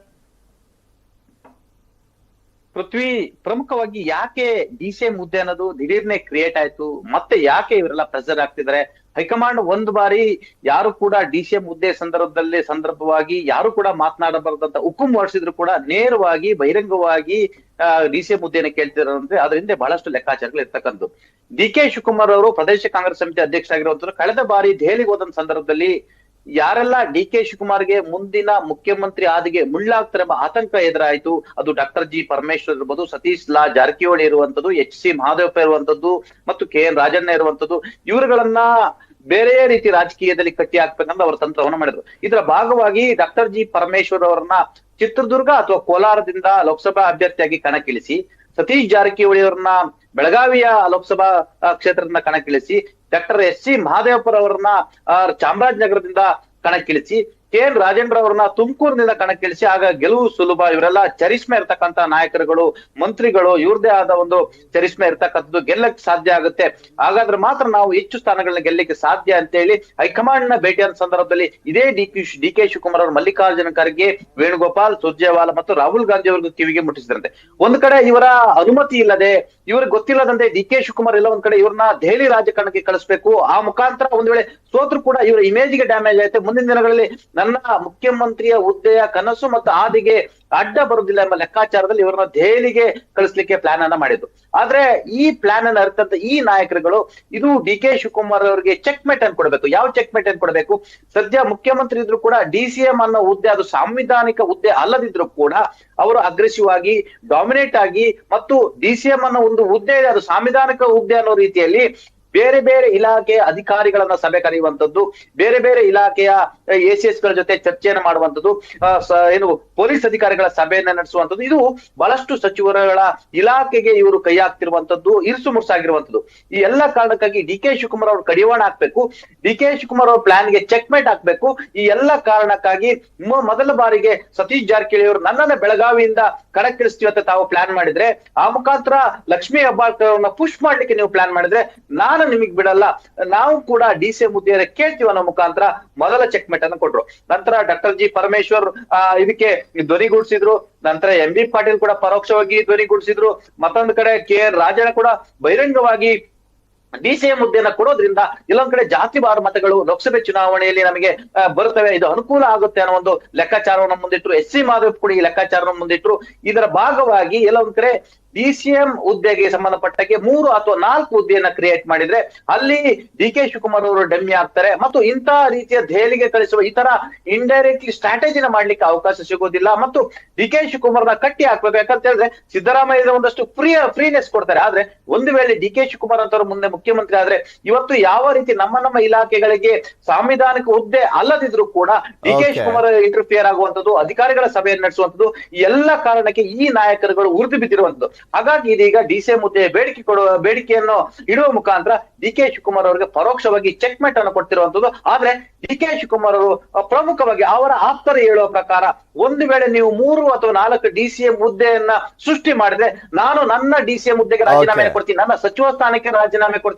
ಪೃಥ್ವಿ, ಪ್ರಮುಖವಾಗಿ ಯಾಕೆ ಡಿ ಸಿ ಎಂ ಹುದ್ದೆ ಅನ್ನೋದು ದಿಢೀರ್ನೆ ಕ್ರಿಯೇಟ್ ಆಯ್ತು, ಮತ್ತೆ ಯಾಕೆ ಇವರೆಲ್ಲ ಪ್ರೆಸರ್ ಆಗ್ತಿದ್ದಾರೆ ಹೈಕಮಾಂಡ್ ಒಂದ್ ಬಾರಿ ಯಾರು ಕೂಡ ಡಿ ಸಿ ಎಂ ಹುದ್ದೆ ಸಂದರ್ಭದಲ್ಲಿ, ಸಂದರ್ಭವಾಗಿ ಯಾರು ಕೂಡ ಮಾತನಾಡಬಾರ್ದಂತ ಹುಕುಂ ಹೊರಡಿಸಿದ್ರು ಕೂಡ ನೇರವಾಗಿ, ಬಹಿರಂಗವಾಗಿ ಡಿ ಸಿ ಎಂ ಹುದ್ದೆಯನ್ನು ಕೇಳ್ತಿರೋದಂದ್ರೆ ಅದ್ರ ಹಿಂದೆ ಬಹಳಷ್ಟು ಲೆಕ್ಕಾಚಾರಗಳು ಇರ್ತಕ್ಕಂಥದ್ದು. ಡಿ ಕೆ ಶಿವಕುಮಾರ್ ಅವರು ಪ್ರದೇಶ ಕಾಂಗ್ರೆಸ್ ಸಮಿತಿ ಅಧ್ಯಕ್ಷರಾಗಿರುವಂತರು ಕಳೆದ ಬಾರಿ ದೆಹಲಿಗೆ ಹೋದಂತ ಸಂದರ್ಭದಲ್ಲಿ ಯಾರೆಲ್ಲ ಡಿ ಕೆ ಶಿವಕುಮಾರ್ಗೆ ಮುಂದಿನ ಮುಖ್ಯಮಂತ್ರಿ ಆದಿಗೆ ಮುಳ್ಳಾಗ್ತಾರೆ ಎಂಬ ಆತಂಕ ಎದುರಾಯಿತು, ಅದು ಡಾಕ್ಟರ್ ಜಿ ಪರಮೇಶ್ವರ್ ಇರ್ಬೋದು, ಸತೀಶ್ ಲಾ ಜಾರಕಿಹೊಳಿ ಇರುವಂತದ್ದು ಎಚ್ ಸಿ ಮಹಾದೇವಪ್ಪ ಇರುವಂತದ್ದು ಮತ್ತು ಕೆ ಎನ್ ರಾಜಣ್ಣ ಇರುವಂತದ್ದು ಇವರುಗಳನ್ನ ಬೇರೆ ರೀತಿ ರಾಜಕೀಯದಲ್ಲಿ ಕಟ್ಟಿ ಹಾಕ್ಬೇಕಂತ ಅವರ ತಂತ್ರವನ್ನು ಮಾಡಿದ್ರು. ಇದರ ಭಾಗವಾಗಿ ಡಾಕ್ಟರ್ ಜಿ ಪರಮೇಶ್ವರ್ ಅವರನ್ನ ಚಿತ್ರದುರ್ಗ ಅಥವಾ ಕೋಲಾರದಿಂದ ಲೋಕಸಭಾ ಅಭ್ಯರ್ಥಿಯಾಗಿ ಕಣಕ್ಕಿಳಿಸಿ, ಸತೀಶ್ ಜಾರಕಿಹೊಳಿ ಅವರನ್ನ ಬೆಳಗಾವಿಯ ಲೋಕಸಭಾ ಕ್ಷೇತ್ರದಿಂದ ಕಣಕ್ಕಿಳಿಸಿ, ಡಾಕ್ಟರ್ ಎಸ್ ಸಿ ಮಹಾದೇವಪುರ ಅವರನ್ನ ಚಾಮರಾಜನಗರದಿಂದ ಕಣಕ್ಕಿಳಿಸಿ ಕೆ ಎನ್ ರಾಜೇಂದ್ರ ಅವರನ್ನ ತುಮಕೂರಿನಿಂದ ಕಣಕ್ಕಿಳಿಸಿ, ಆಗ ಗೆಲುವು ಸುಲಭ. ಇವರೆಲ್ಲ ಚರಿಷ್ಮೆ ಇರ್ತಕ್ಕಂತ ನಾಯಕರುಗಳು, ಮಂತ್ರಿಗಳು ಇವ್ರದೇ ಆದ ಒಂದು ಚರಿಷ್ಮೆ ಇರ್ತಕ್ಕಂಥದ್ದು ಗೆಲ್ಲಕ್ಕೆ ಸಾಧ್ಯ ಆಗುತ್ತೆ. ಹಾಗಾದ್ರೆ ಮಾತ್ರ ನಾವು ಹೆಚ್ಚು ಸ್ಥಾನಗಳನ್ನ ಗೆಲ್ಲಕ್ಕೆ ಸಾಧ್ಯ ಅಂತ ಹೇಳಿ ಹೈಕಮಾಂಡ್ನ ಭೇಟಿಯಾದ ಸಂದರ್ಭದಲ್ಲಿ ಇದೇ D K D K Shivakumar ಅವರು ಮಲ್ಲಿಕಾರ್ಜುನ ಖರ್ಗೆ, ವೇಣುಗೋಪಾಲ್, ಸುರ್ಜೇವಾಲಾ ಮತ್ತು ರಾಹುಲ್ ಗಾಂಧಿ ಅವರಿಗೂ ಕಿವಿಗೆ ಮುಟ್ಟಿಸಿದಂತೆ ಒಂದ್ ಕಡೆ ಇವರ ಅನುಮತಿ ಇಲ್ಲದೆ, ಇವ್ರಿಗೆ ಗೊತ್ತಿಲ್ಲದಂತೆ ಡಿ ಕೆ ಶಿವಕುಮಾರ್ ಎಲ್ಲ ಒಂದ್ ಕಡೆ ಇವ್ರನ್ನ ದೆಹಲಿ ರಾಜಕಾರಣಕ್ಕೆ ಕಳಿಸ್ಬೇಕು. ಆ ಮುಖಾಂತರ ಒಂದ್ ವೇಳೆ ಸೋತ್ರು ಕೂಡ ಇವರ ಇಮೇಜ್ಗೆ ಡ್ಯಾಮೇಜ್ ಆಯ್ತು. ಮುಂದಿನ ದಿನಗಳಲ್ಲಿ ನನ್ನ ಮುಖ್ಯಮಂತ್ರಿಯ ಹುದ್ದೆಯ ಕನಸು ಮತ್ತು ಆದಿಗೆ ಅಡ್ಡ ಬರುವುದಿಲ್ಲ ಎಂಬ ಲೆಕ್ಕಾಚಾರದಲ್ಲಿ ಇವರನ್ನ ದೆಹಲಿಗೆ ಕಳಿಸ್ಲಿಕ್ಕೆ ಪ್ಲಾನ್ ಅನ್ನ ಮಾಡಿದ್ರು ಆದ್ರೆ ಈ ಪ್ಲಾನ್ ಅನ್ನ ಅರ್ಥಂತ ಈ ನಾಯಕರುಗಳು, ಇದು ಡಿ ಕೆ ಶಿವಕುಮಾರ್ ಅವರಿಗೆ ಚೆಕ್ ಮೇಟ್ ಅನ್ ಕೊಡಬೇಕು. ಯಾವ ಚೆಕ್ ಮೇಟ್ ಅನ್ ಕೊಡಬೇಕು? ಸದ್ಯ ಮುಖ್ಯಮಂತ್ರಿ ಇದ್ರು ಕೂಡ ಡಿ ಸಿ ಎಂ ಅನ್ನೋ ಹುದ್ದೆ, ಅದು ಸಾಂವಿಧಾನಿಕ ಹುದ್ದೆ ಅಲ್ಲದಿದ್ರು ಕೂಡ ಅವರು ಅಗ್ರೆಸಿವ್ ಆಗಿ ಡಾಮಿನೇಟ್ ಆಗಿ ಮತ್ತು ಡಿ ಸಿ ಎಂ ಅನ್ನೋ ಒಂದು ಹುದ್ದೆ ಅದು ಸಾಂವಿಧಾನಿಕ ಹುದ್ದೆ ಅನ್ನೋ ರೀತಿಯಲ್ಲಿ ಬೇರೆ ಬೇರೆ ಇಲಾಖೆಯ ಅಧಿಕಾರಿಗಳನ್ನ ಸಭೆ ಕರೆಯುವಂತದ್ದು ಬೇರೆ ಬೇರೆ ಇಲಾಖೆಯ ಎ ಗಳ ಜೊತೆ ಚರ್ಚೆಯನ್ನು ಮಾಡುವಂತದ್ದು ಏನು ಪೊಲೀಸ್ ಅಧಿಕಾರಿಗಳ ಸಭೆಯನ್ನ ನಡೆಸುವಂತದ್ದು ಇದು ಬಹಳಷ್ಟು ಸಚಿವರುಗಳ ಇಲಾಖೆಗೆ ಇವರು ಕೈ ಹಾಕ್ತಿರುವಂತದ್ದು ಇರುಸು ಮುರ್ಸಾಗಿರುವಂತದ್ದು ಈ ಎಲ್ಲ ಕಾರಣಕ್ಕಾಗಿ ಡಿ ಕೆ ಶಿವಕುಮಾರ್ ಅವರು ಕಡಿವಾಣ ಹಾಕ್ಬೇಕು, ಡಿ ಕೆ ಶಿವಕುಮಾರ್ ಅವ್ರ ಪ್ಲಾನ್ಗೆ ಚೆಕ್ ಮೇಟ್ ಹಾಕ್ಬೇಕು, ಈ ಎಲ್ಲ ಕಾರಣಕ್ಕಾಗಿ ಮೊದಲ ಬಾರಿಗೆ ಸತೀಶ್ ಜಾರಕಿಹೊಳಿ ಅವರು ನನ್ನನ್ನ ಬೆಳಗಾವಿಯಿಂದ ಕಣಕ್ಕಿಳಿಸ್ತೀವಿ ಅಂತ ತಾವು ಪ್ಲಾನ್ ಮಾಡಿದ್ರೆ, ಆ ಮುಖಾಂತರ ಲಕ್ಷ್ಮೀ ಅವ್ರನ್ನ ಪುಷ್ ಮಾಡ್ಲಿಕ್ಕೆ ನೀವು ಪ್ಲಾನ್ ಮಾಡಿದ್ರೆ, ನಾನು ನಿಮಗೆ ಬಿಡಲ್ಲ. ನಾವು ಕೂಡ ಡಿ ಸಿ ಮುದ್ದೆಯರ ಕೇಳ್ತೀವಿ ಅನ್ನೋ ಮುಖಾಂತರ ಮೊದಲ ಚೆಕ್ ಮೇಟ್ ಅನ್ನು ಕೊಟ್ರು. ನಂತರ ಡಾಕ್ಟರ್ ಜಿ ಪರಮೇಶ್ವರ್ ಇದಕ್ಕೆ ಧ್ವನಿಗೂಡಿಸಿದ್ರು ನಂತರ ಎಂ ಬಿ ಪಾಟೀಲ್ ಕೂಡ ಪರೋಕ್ಷವಾಗಿ ಧ್ವನಿಗೂಡಿಸಿದ್ರು ಮತ್ತೊಂದು ಕಡೆ ಕೆ ಆರ್ ರಾಜಣ್ಣ ಕೂಡ ಬಹಿರಂಗವಾಗಿ ಡಿ ಸಿ ಹುದ್ದೆಯನ್ನ ಕೊಡೋದ್ರಿಂದ ಇಲ್ಲೊಂದ್ ಕಡೆ ಜಾತಿವಾರು ಮತಗಳು ಲೋಕಸಭೆ ಚುನಾವಣೆಯಲ್ಲಿ ನಮಗೆ ಬರುತ್ತವೆ. ಇದು ಅನುಕೂಲ ಆಗುತ್ತೆ ಅನ್ನೋ ಒಂದು ಲೆಕ್ಕಾಚಾರವನ್ನು ಮುಂದಿಟ್ರು. ಎಸ್ ಸಿ ಮಾಧವ್ ಕೂಡ ಈ ಲೆಕ್ಕಾಚಾರವನ್ನು ಮುಂದಿಟ್ರು. ಇದರ ಭಾಗವಾಗಿ ಎಲ್ಲೊಂದ್ ಕಡೆ ಡಿ ಸಿ ಎಂ ಹುದ್ದೆಗೆ ಸಂಬಂಧಪಟ್ಟಕ್ಕೆ ಮೂರು ಅಥವಾ ನಾಲ್ಕು ಹುದ್ದೆಯನ್ನ ಕ್ರಿಯೇಟ್ ಮಾಡಿದ್ರೆ ಅಲ್ಲಿ ಡಿ ಕೆ ಶಿವಕುಮಾರ್ ಅವರು ಡಮ್ಮಿ ಆಗ್ತಾರೆ. ಮತ್ತು ಇಂತಹ ರೀತಿಯ ದೆಹಲಿಗೆ ಕಳಿಸುವ ಈ ತರ ಇಂಡೈರೆಕ್ಟ್ಲಿ ಸ್ಟ್ರಾಟಜಿನ ಮಾಡ್ಲಿಕ್ಕೆ ಅವಕಾಶ ಸಿಗೋದಿಲ್ಲ. ಮತ್ತು ಡಿ ಕೆ ಶಿವಕುಮಾರ್ನ ಕಟ್ಟಿ ಹಾಕ್ಬೇಕು. ಯಾಕಂತ ಹೇಳಿದ್ರೆ ಸಿದ್ದರಾಮಯ್ಯ ಒಂದಷ್ಟು ಫ್ರೀ ಫ್ರೀನೆಸ್ ಕೊಡ್ತಾರೆ. ಆದ್ರೆ ಒಂದು ವೇಳೆ ಡಿ ಕೆ ಶಿವಕುಮಾರ್ ಅಂತವ್ರು ಮುಂದೆ ಮುಖ್ಯಮಂತ್ರಿ ಆದ್ರೆ ಇವತ್ತು ಯಾವ ರೀತಿ ನಮ್ಮ ನಮ್ಮ ಇಲಾಖೆಗಳಿಗೆ ಸಾಂವಿಧಾನಿಕ ಹುದ್ದೆ ಅಲ್ಲದಿದ್ರು ಕೂಡ ಡಿ ಕೆ ಶಿವಕುಮಾರ್ ಇಂಟರ್ಫಿಯರ್ ಆಗುವಂತದ್ದು ಅಧಿಕಾರಿಗಳ ಸಭೆಯನ್ನು ನಡೆಸುವಂತದ್ದು ಎಲ್ಲ ಕಾರಣಕ್ಕೆ ಈ ನಾಯಕರುಗಳು ಉರಿದು ಬಿದ್ದಿರುವಂತದ್ದು ಹಾಗಾಗಿ ಇದೀಗ ಡಿ ಸಿ ಹುದ್ದೆ ಬೇಡಿಕೆ ಕೊಡುವ ಬೇಡಿಕೆಯನ್ನು ಇಡುವ ಮುಖಾಂತರ ಡಿ ಕೆ ಶಿವಕುಮಾರ್ ಅವರಿಗೆ ಪರೋಕ್ಷವಾಗಿ ಚೆಕ್ ಮೇಟ್ ಅನ್ನು ಕೊಡ್ತಿರುವಂತದ್ದು ಆದ್ರೆ ಡಿ ಕೆ ಶಿವಕುಮಾರ್ ಅವರು ಪ್ರಮುಖವಾಗಿ ಅವರ ಆಪ್ತರು ಹೇಳುವ ಪ್ರಕಾರ ಒಂದು ವೇಳೆ ನೀವು ಮೂರು ಅಥವಾ ನಾಲ್ಕು ಡಿ ಸಿ ಎಂ ಹುದ್ದೆಯನ್ನ ಸೃಷ್ಟಿ ಮಾಡಿದ್ರೆ ನಾನು ನನ್ನ ಡಿ ಸಿ ಎಂ ಹುದ್ದೆಗೆ ರಾಜೀನಾಮೆ ಕೊಡ್ತೀನಿ ನನ್ನ ಸಚಿವ ಸ್ಥಾನಕ್ಕೆ ರಾಜೀನಾಮೆ ಕೊಡ್ತೀನಿ.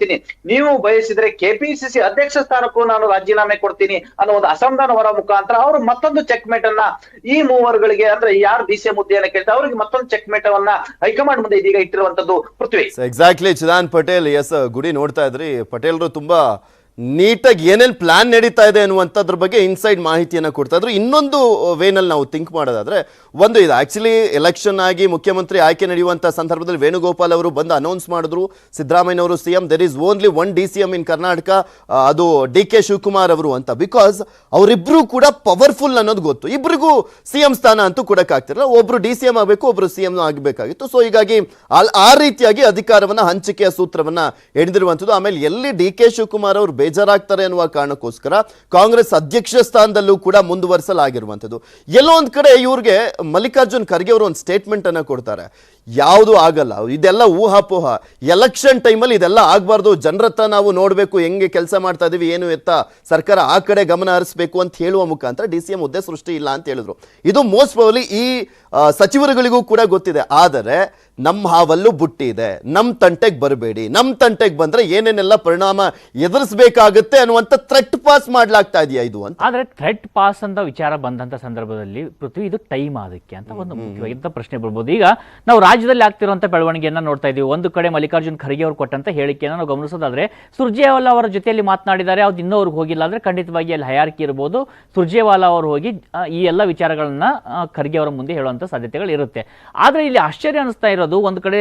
ನೀವು ಬಯಸಿದ್ರೆ ಕೆಪಿಸಿಸಿ ಅಧ್ಯಕ್ಷ ಸ್ಥಾನಕ್ಕೂ ನಾನು ರಾಜೀನಾಮೆ ಕೊಡ್ತೀನಿ ಅನ್ನೋ ಒಂದು ಅಸಮಾಧಾನ ಹೊರ ಮುಖಾಂತರ ಅವರು ಮತ್ತೊಂದು ಚೆಕ್ ಮೇಟ್ ಅನ್ನ ಈ ಮೂವರ್ಗಳಿಗೆ ಅಂದ್ರೆ ಯಾರು ಬಿ ಸಿ ಹುದ್ದೆಯನ್ನ ಕೇಳ್ತಾರೆ ಅವರಿಗೆ ಮತ್ತೊಂದು ಚೆಕ್ ಮೇಟ್ ಅನ್ನ ಹೈಕಮಾಂಡ್ ಮುಂದೆ ಇದೀಗ ಇಟ್ಟಿರುವಂತದ್ದು ಪೃಥ್ವಿ. ಎಕ್ಸಾಕ್ಟ್ಲಿ ಚಿದಾನ್ ಪಟೇಲ್ ಎಸ್ ಗುಡಿ ನೋಡ್ತಾ ಇದ್ರಿ. ಪಟೇಲ್ರು ತುಂಬಾ ನೀಟಾಗಿ ಏನೇನು ಪ್ಲಾನ್ ನಡೀತಾ ಇದೆ ಅನ್ನುವಂಥದ್ರ ಬಗ್ಗೆ ಇನ್ಸೈಡ್ ಮಾಹಿತಿಯನ್ನು ಕೊಡ್ತಾ ಇದ್ರು. ಇನ್ನೊಂದು ವೇನಲ್ಲಿ ನಾವು ಥಿಂಕ್ ಮಾಡೋದಾದ್ರೆ, ಒಂದು ಇದು ಆ್ಯಕ್ಚುಲಿ ಎಲೆಕ್ಷನ್ ಆಗಿ ಮುಖ್ಯಮಂತ್ರಿ ಆಯ್ಕೆ ನಡೆಯುವಂಥ ಸಂದರ್ಭದಲ್ಲಿ ವೇಣುಗೋಪಾಲ್ ಅವರು ಬಂದು ಅನೌನ್ಸ್ ಮಾಡಿದ್ರು. ಸಿದ್ದರಾಮಯ್ಯನವರು C M there is only one D C M in Karnataka ಅದು ಡಿ ಕೆ ಶಿವಕುಮಾರ್ ಅವರು ಅಂತ. ಬಿಕಾಸ್ ಅವರಿಬ್ಬರು ಕೂಡ ಪವರ್ಫುಲ್ ಅನ್ನೋದು ಗೊತ್ತು. ಇಬ್ಬರಿಗೂ ಸಿ ಎಂ ಸ್ಥಾನ ಅಂತೂ ಕೊಡೋಕ್ಕಾಗ್ತಿರಲ್ಲ ಒಬ್ಬರು ಡಿ ಸಿ ಎಂ ಆಗಬೇಕು ಒಬ್ಬರು ಸಿ ಎಂ ಆಗಬೇಕಾಗಿತ್ತು. ಸೊ ಹೀಗಾಗಿ ಆ ರೀತಿಯಾಗಿ ಅಧಿಕಾರವನ್ನು ಹಂಚಿಕೆಯ ಸೂತ್ರವನ್ನು ಎಣಿದಿರುವಂಥದ್ದು. ಆಮೇಲೆ ಎಲ್ಲಿ ಡಿ ಕೆ ಶಿವಕುಮಾರ್ ಅವರು ಬೇಜಾರಾಗ್ತಾರೆ ಅನ್ನುವ ಕಾರಣಕ್ಕೋಸ್ಕರ ಕಾಂಗ್ರೆಸ್ ಅಧ್ಯಕ್ಷ ಸ್ಥಾನದಲ್ಲೂ ಕೂಡ ಮುಂದುವರಿಸಲಾಗಿರುವಂಥದ್ದು. ಎಲ್ಲೋ ಒಂದು ಕಡೆ ಇವ್ರಿಗೆ ಮಲ್ಲಿಕಾರ್ಜುನ್ ಖರ್ಗೆ ಅವರು ಒಂದು ಸ್ಟೇಟ್ಮೆಂಟ್ ಅನ್ನು ಕೊಡ್ತಾರೆ. ಯಾವುದು ಆಗಲ್ಲ, ಇದೆಲ್ಲ ಊಹಾಪೋಹ. ಎಲೆಕ್ಷನ್ ಟೈಮಲ್ಲಿ ಇದೆಲ್ಲ ಆಗಬಾರ್ದು. ಜನರ ಹತ್ರ ನಾವು ನೋಡಬೇಕು, ಹೆಂಗೆ ಕೆಲಸ ಮಾಡ್ತಾ ಇದೀವಿ, ಏನು ಎತ್ತ ಸರ್ಕಾರ ಆ ಕಡೆ ಗಮನ ಹರಿಸಬೇಕು ಅಂತ ಹೇಳುವ ಮುಖಾಂತರ ಡಿ ಸಿ ಎಂ ಹುದ್ದೆ ಸೃಷ್ಟಿ ಇಲ್ಲ ಅಂತ ಹೇಳಿದ್ರು. ಇದು ಮೋಸ್ಟ್ ಪ್ರಾಬಲಿ ಈ ಸಚಿವರುಗಳಿಗೂ ಕೂಡ ಗೊತ್ತಿದೆ. ಆದರೆ ನಮ್ಮ ಹಾವಲ್ಲೂ ಬುಟ್ಟಿ ಇದೆ. ನಮ್ಮ ತಂಟೆಗೆ ಬರಬೇಡಿ. ನಮ್ಮ ತಂಟೆಗೆ ಬಂದ್ರೆ ಏನೇನೆಲ್ಲ ಪರಿಣಾಮ ಎದುರಿಸಬೇಕಾಗುತ್ತೆ ಅನ್ನುವಂಥ ಥ್ರೆಟ್ ಪಾಸ್ ಮಾಡಲಾಗ್ತಾ ಇದೆಯಾ ಇದು ಅಂತ? ಆದರೆ ಥ್ರೆಟ್ ಪಾಸ್ ಅಂತ ವಿಚಾರ ಬಂದಂಥ ಸಂದರ್ಭದಲ್ಲಿ ಪೃಥ್ವಿ ಇದು ಟೈಮ್ ಅದಕ್ಕೆ ಅಂತ ಒಂದು ಮುಖ್ಯವಾಗಿದ್ದ ಪ್ರಶ್ನೆ ಬರ್ಬೋದು. ಈಗ ನಾವು ರಾಜ್ಯದಲ್ಲಿ ಆಗ್ತಿರುವಂಥ ಬೆಳವಣಿಗೆಯನ್ನು ನೋಡ್ತಾ ಇದ್ದೀವಿ ಒಂದು ಕಡೆ ಮಲ್ಲಿಕಾರ್ಜುನ್ ಖರ್ಗೆ ಅವರು ಕೊಟ್ಟಂತ ಹೇಳಿಕೆಯನ್ನು ನಾವು ಗಮನಿಸೋದಾದ್ರೆ ಸುರ್ಜೇವಾಲಾ ಅವರ ಜೊತೆಯಲ್ಲಿ ಮಾತನಾಡಿದ್ದಾರೆ. ಅದು ಇನ್ನೂ ಅವ್ರಿಗೆ ಹೋಗಿಲ್ಲ ಅಂದ್ರೆ ಖಂಡಿತವಾಗಿ ಅಲ್ಲಿ ಹಯಾರಿಕೆ ಇರ್ಬೋದು. ಸುರ್ಜೇವಾಲಾ ಅವರು ಹೋಗಿ ಈ ಎಲ್ಲ ವಿಚಾರಗಳನ್ನ ಖರ್ಗೆ ಅವರ ಮುಂದೆ ಹೇಳುವಂಥ ಸಾಧ್ಯತೆಗಳು ಇರುತ್ತೆ. ಆದರೆ ಇಲ್ಲಿ ಆಶ್ಚರ್ಯ ಅನಿಸ್ತಾ ಇರೋದು ಒಂದು ಕಡೆ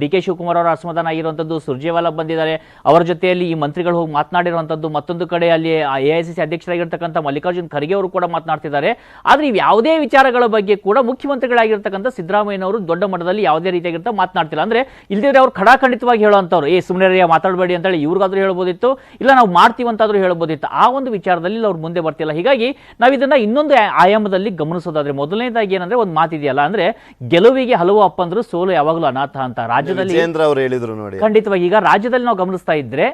ಡಿ ಕೆ ಶಿವಕುಮಾರ್ ಅವರ ಅಸಮಾಧಾನ ಆಗಿರುವಂಥದ್ದು ಸುರ್ಜೇವಾಲಾ ಬಂದಿದ್ದಾರೆ. ಅವರ ಜೊತೆಯಲ್ಲಿ ಈ ಮಂತ್ರಿಗಳು ಹೋಗಿ ಮಾತನಾಡಿರುವಂಥದ್ದು ಮತ್ತೊಂದು ಕಡೆ ಅಲ್ಲಿ ಎ ಐ ಸಿ ಸಿ ಅಧ್ಯಕ್ಷರಾಗಿರ್ತಕ್ಕಂಥ ಮಲ್ಲಿಕಾರ್ಜುನ್ ಖರ್ಗೆ ಅವರು ಕೂಡ ಮಾತನಾಡ್ತಿದ್ದಾರೆ. ಆದರೆ ಇವು ಯಾವುದೇ ವಿಚಾರಗಳ ಬಗ್ಗೆ ಕೂಡ ಮುಖ್ಯಮಂತ್ರಿಗಳಾಗಿರ್ತಕ್ಕಂಥ ಸಿದ್ದರಾಮಯ್ಯನವರು ದೊಡ್ಡ ಮಟ್ಟದಲ್ಲಿ ಯಾವುದೇ ರೀತಿಯಾಗಿರ್ತ ಮಾತನಾಡ್ತಿಲ್ಲ. ಅಂದ್ರೆ ಇಲ್ದಿದ್ರೆ ಅವ್ರು ಖಡಾಖಂಡಿತವಾಗಿ ಹೇಳುವಂಥವ್ರು, ಏ ಸುಮ್ಮನೆ ಮಾತಾಡಬೇಡಿ ಅಂತೇಳಿ ಇವ್ರಿಗಾದ್ರೂ ಹೇಳ್ಬೋದಿತ್ತು, ಇಲ್ಲ ನಾವು ಮಾಡ್ತೀವಿ ಅಂತಾದ್ರೂ ಹೇಳ್ಬೋದಿತ್ತು. ಆ ಒಂದು ವಿಚಾರದಲ್ಲಿ ಅವ್ರು ಮುಂದೆ ಬರ್ತಿಲ್ಲ. ಹೀಗಾಗಿ ನಾವು ಇದನ್ನ ಇನ್ನೊಂದು ಆಯಾಮದಲ್ಲಿ ಗಮನಿಸೋದಾದ್ರೆ, ಮೊದಲನೇದಾಗಿ ಏನಂದ್ರೆ ಒಂದು ಮಾತಿದೆಯಲ್ಲ ಅಂದ್ರೆ ಗೆಲುವಿಗೆ ಹಲವು ಅಪ್ಪಂದ್ರು ಸೋಲು ಯಾವಾಗಲೂ ಅನಾಥ ಅಂತ. ರಾಜ್ಯದಲ್ಲಿ ಅವರು ಹೇಳಿದ್ರು ನೋಡಿ. ಖಂಡಿತವಾಗಿ ಈಗ ರಾಜ್ಯದಲ್ಲಿ ನಾವು ಗಮನಿಸ್ತಾ ಇದ್ರೆ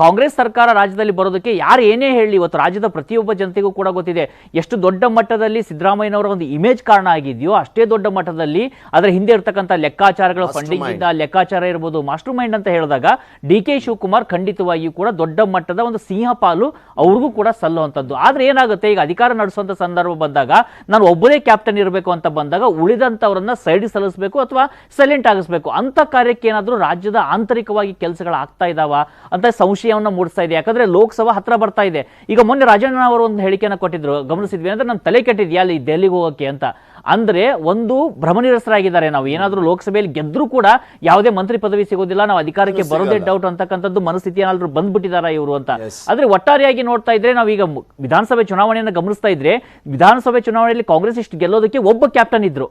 ಕಾಂಗ್ರೆಸ್ ಸರ್ಕಾರ ರಾಜ್ಯದಲ್ಲಿ ಬರೋದಕ್ಕೆ ಯಾರು ಏನೇ ಹೇಳಿ ಇವತ್ತು ರಾಜ್ಯದ ಪ್ರತಿಯೊಬ್ಬ ಜನತೆಗೂ ಕೂಡ ಗೊತ್ತಿದೆ ಎಷ್ಟು ದೊಡ್ಡ ಮಟ್ಟದಲ್ಲಿ ಸಿದ್ದರಾಮಯ್ಯನವರ ಒಂದು ಇಮೇಜ್ ಕಾರಣ ಆಗಿದೆಯೋ ಅಷ್ಟೇ ದೊಡ್ಡ ಮಟ್ಟದಲ್ಲಿ ಅದರ ಹಿಂದೆ ಇರ್ತಕ್ಕಂಥ ಲೆಕ್ಕಾಚಾರಗಳ ಫಂಡಿಂಗ್ ಇಂದ ಲೆಕ್ಕಾಚಾರ ಇರ್ಬೋದು. ಮಾಸ್ಟರ್ ಮೈಂಡ್ ಅಂತ ಹೇಳಿದಾಗ ಡಿ ಕೆ ಶಿವಕುಮಾರ್ ಖಂಡಿತವಾಗಿಯೂ ಕೂಡ ದೊಡ್ಡ ಮಟ್ಟದ ಒಂದು ಸಿಂಹ ಪಾಲು ಅವ್ರಿಗೂ ಕೂಡ ಸಲ್ಲುವಂಥದ್ದು. ಆದ್ರೆ ಏನಾಗುತ್ತೆ ಈಗ ಅಧಿಕಾರ ನಡೆಸುವಂತ ಸಂದರ್ಭ ಬಂದಾಗ ನಾನು ಒಬ್ಬರೇ ಕ್ಯಾಪ್ಟನ್ ಇರಬೇಕು ಅಂತ ಬಂದಾಗ ಉಳಿದಂತವರನ್ನ ಸೈಡ್ ಸಲ್ಲಿಸಬೇಕು ಅಥವಾ ಸೈಲೆಂಟ್ ಆಗಿಸ್ಬೇಕು? ಅಂತ ಕಾರ್ಯಕ್ಕೆ ಏನಾದರೂ ರಾಜ್ಯದ ಆಂತರಿಕವಾಗಿ ಕೆಲಸಗಳು ಆಗ್ತಾ ಇದಾವ? ಅಂತ ಸಂಶಯವನ್ನ ಮೂಡಿಸ್ತಾ ಇದೆ. ಯಾಕಂದ್ರೆ ಲೋಕಸಭಾ ಹತ್ರ ಬರ್ತಾ ಇದೆ. ಈಗ ಮೊನ್ನೆ ರಾಜಣ್ಣ ಅವರು ಒಂದು ಹೇಳಿಕೆಯನ್ನು ಕೊಟ್ಟಿದ್ರು. ಗಮನಿಸಿದ್ವಿ ಅಂದ್ರೆ ನಮ್ಮ ತಲೆ ಕೆಟ್ಟಿದ್ಯಾ? ಅಲ್ಲಿ ದೆಹಲಿಗೆ ಹೋಗೋಕೆ ಅಂತ. ಅಂದ್ರೆ ಒಂದು ಭ್ರಮನಿರಸರಾಗಿದ್ದಾರೆ ನಾವು. ಏನಾದರೂ ಲೋಕಸಭೆಯಲ್ಲಿ ಗೆದ್ರೂ ಕೂಡ ಯಾವುದೇ ಮಂತ್ರಿ ಪದವಿ ಸಿಗೋದಿಲ್ಲ. ನಾವು ಅಧಿಕಾರಕ್ಕೆ ಬರೋದೇ ಡೌಟ್ ಅಂತಕ್ಕಂಥದ್ದು ಮನಸ್ಥಿತಿ ಏನಾದ್ರು ಬಂದ್ಬಿಟ್ಟಿದಾರ ಇವರು ಅಂತ. ಆದ್ರೆ ಒಟ್ಟಾರೆಯಾಗಿ ನೋಡ್ತಾ ಇದ್ರೆ ನಾವೀಗ ಈಗ ವಿಧಾನಸಭೆ ಚುನಾವಣೆಯನ್ನು ಗಮನಿಸ್ತಾ ಇದ್ರೆ ವಿಧಾನಸಭೆ ಚುನಾವಣೆಯಲ್ಲಿ ಕಾಂಗ್ರೆಸ್ ಇಷ್ಟು ಗೆಲ್ಲೋದಕ್ಕೆ ಒಬ್ಬ ಕ್ಯಾಪ್ಟನ್ ಇದ್ರು.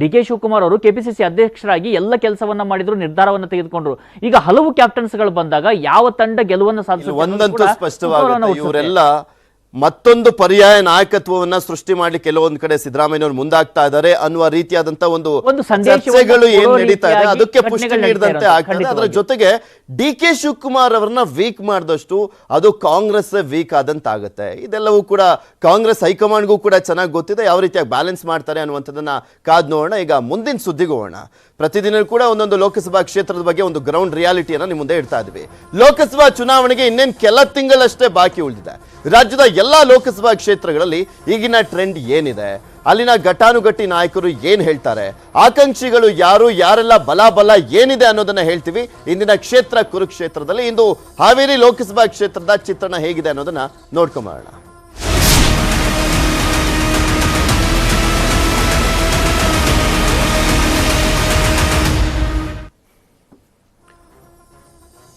ಡಿ ಕೆ ಶಿವಕುಮಾರ್ ಅವರು ಕೆಪಿಸಿಸಿ ಅಧ್ಯಕ್ಷರಾಗಿ ಎಲ್ಲ ಕೆಲಸವನ್ನ ಮಾಡಿದ್ರು ನಿರ್ಧಾರವನ್ನು ತೆಗೆದುಕೊಂಡ್ರು. ಈಗ ಹಲವು ಕ್ಯಾಪ್ಟನ್ಸ್ಗಳು ಬಂದಾಗ ಯಾವ ತಂಡ ಗೆಲುವನ್ನು ಸಾಧಿಸುತ್ತೆ ಮತ್ತೊಂದು ಪರ್ಯಾಯ ನಾಯಕತ್ವವನ್ನ ಸೃಷ್ಟಿ ಮಾಡಿ ಕೆಲವೊಂದು ಕಡೆ ಸಿದ್ದರಾಮಯ್ಯನವರು ಮುಂದಾಗ್ತಾ ಇದ್ದಾರೆ ಅನ್ನುವ ರೀತಿಯಾದಂತ ಒಂದು ಚರ್ಚೆಗಳು ಏನ್ ನಡೀತಾ ಇದೆ ಅದಕ್ಕೆ ಪುಷ್ಟಿ ನೀಡಿದಂತೆ ಆಗ್ತದೆ. ಅದರ ಜೊತೆಗೆ ಡಿ ಕೆ ಶಿವಕುಮಾರ್ ಅವರನ್ನ ವೀಕ್ ಮಾಡಿದಷ್ಟು ಅದು ಕಾಂಗ್ರೆಸ್ ವೀಕ್ ಆದಂತ ಆಗುತ್ತೆ ಇದೆಲ್ಲವೂ ಕೂಡ ಕಾಂಗ್ರೆಸ್ ಹೈಕಮಾಂಡ್ಗೂ ಕೂಡ ಚೆನ್ನಾಗಿ ಗೊತ್ತಿದೆ ಯಾವ ರೀತಿಯಾಗಿ ಬ್ಯಾಲೆನ್ಸ್ ಮಾಡ್ತಾರೆ ಅನ್ನುವಂಥದ್ದನ್ನ ಕಾದ್ ನೋಡೋಣ. ಈಗ ಮುಂದಿನ ಸುದ್ದಿಗೆ ಹೋಗೋಣ ಪ್ರತಿದಿನ ಕೂಡ ಒಂದೊಂದು ಲೋಕಸಭಾ ಕ್ಷೇತ್ರದ ಬಗ್ಗೆ ಒಂದು ಗ್ರೌಂಡ್ ರಿಯಾಲಿಟಿಯನ್ನು ನಿಮ್ಮ ಮುಂದೆ ಇಡ್ತಾ ಇದ್ವಿ. ಲೋಕಸಭಾ ಚುನಾವಣೆಗೆ ಇನ್ನೇನು ಕೆಲ ತಿಂಗಳಷ್ಟೇ ಬಾಕಿ ಉಳಿದಿದೆ. ರಾಜ್ಯದ ಎಲ್ಲಾ ಲೋಕಸಭಾ ಕ್ಷೇತ್ರಗಳಲ್ಲಿ ಈಗಿನ ಟ್ರೆಂಡ್ ಏನಿದೆ? ಅಲ್ಲಿನ ಘಟಾನುಘಟಿ ನಾಯಕರು ಏನು ಹೇಳ್ತಾರೆ? ಆಕಾಂಕ್ಷಿಗಳು ಯಾರು, ಯಾರೆಲ್ಲ ಬಲ ಬಲ ಏನಿದೆ ಅನ್ನೋದನ್ನ ಹೇಳ್ತೀವಿ. ಇಂದಿನ ಕ್ಷೇತ್ರ ಕುರುಕ್ಷೇತ್ರದಲ್ಲಿ ಇಂದು ಹಾವೇರಿ ಲೋಕಸಭಾ ಕ್ಷೇತ್ರದ ಚಿತ್ರಣ ಹೇಗಿದೆ ಅನ್ನೋದನ್ನ ನೋಡ್ಕೊಂಬರೋಣ.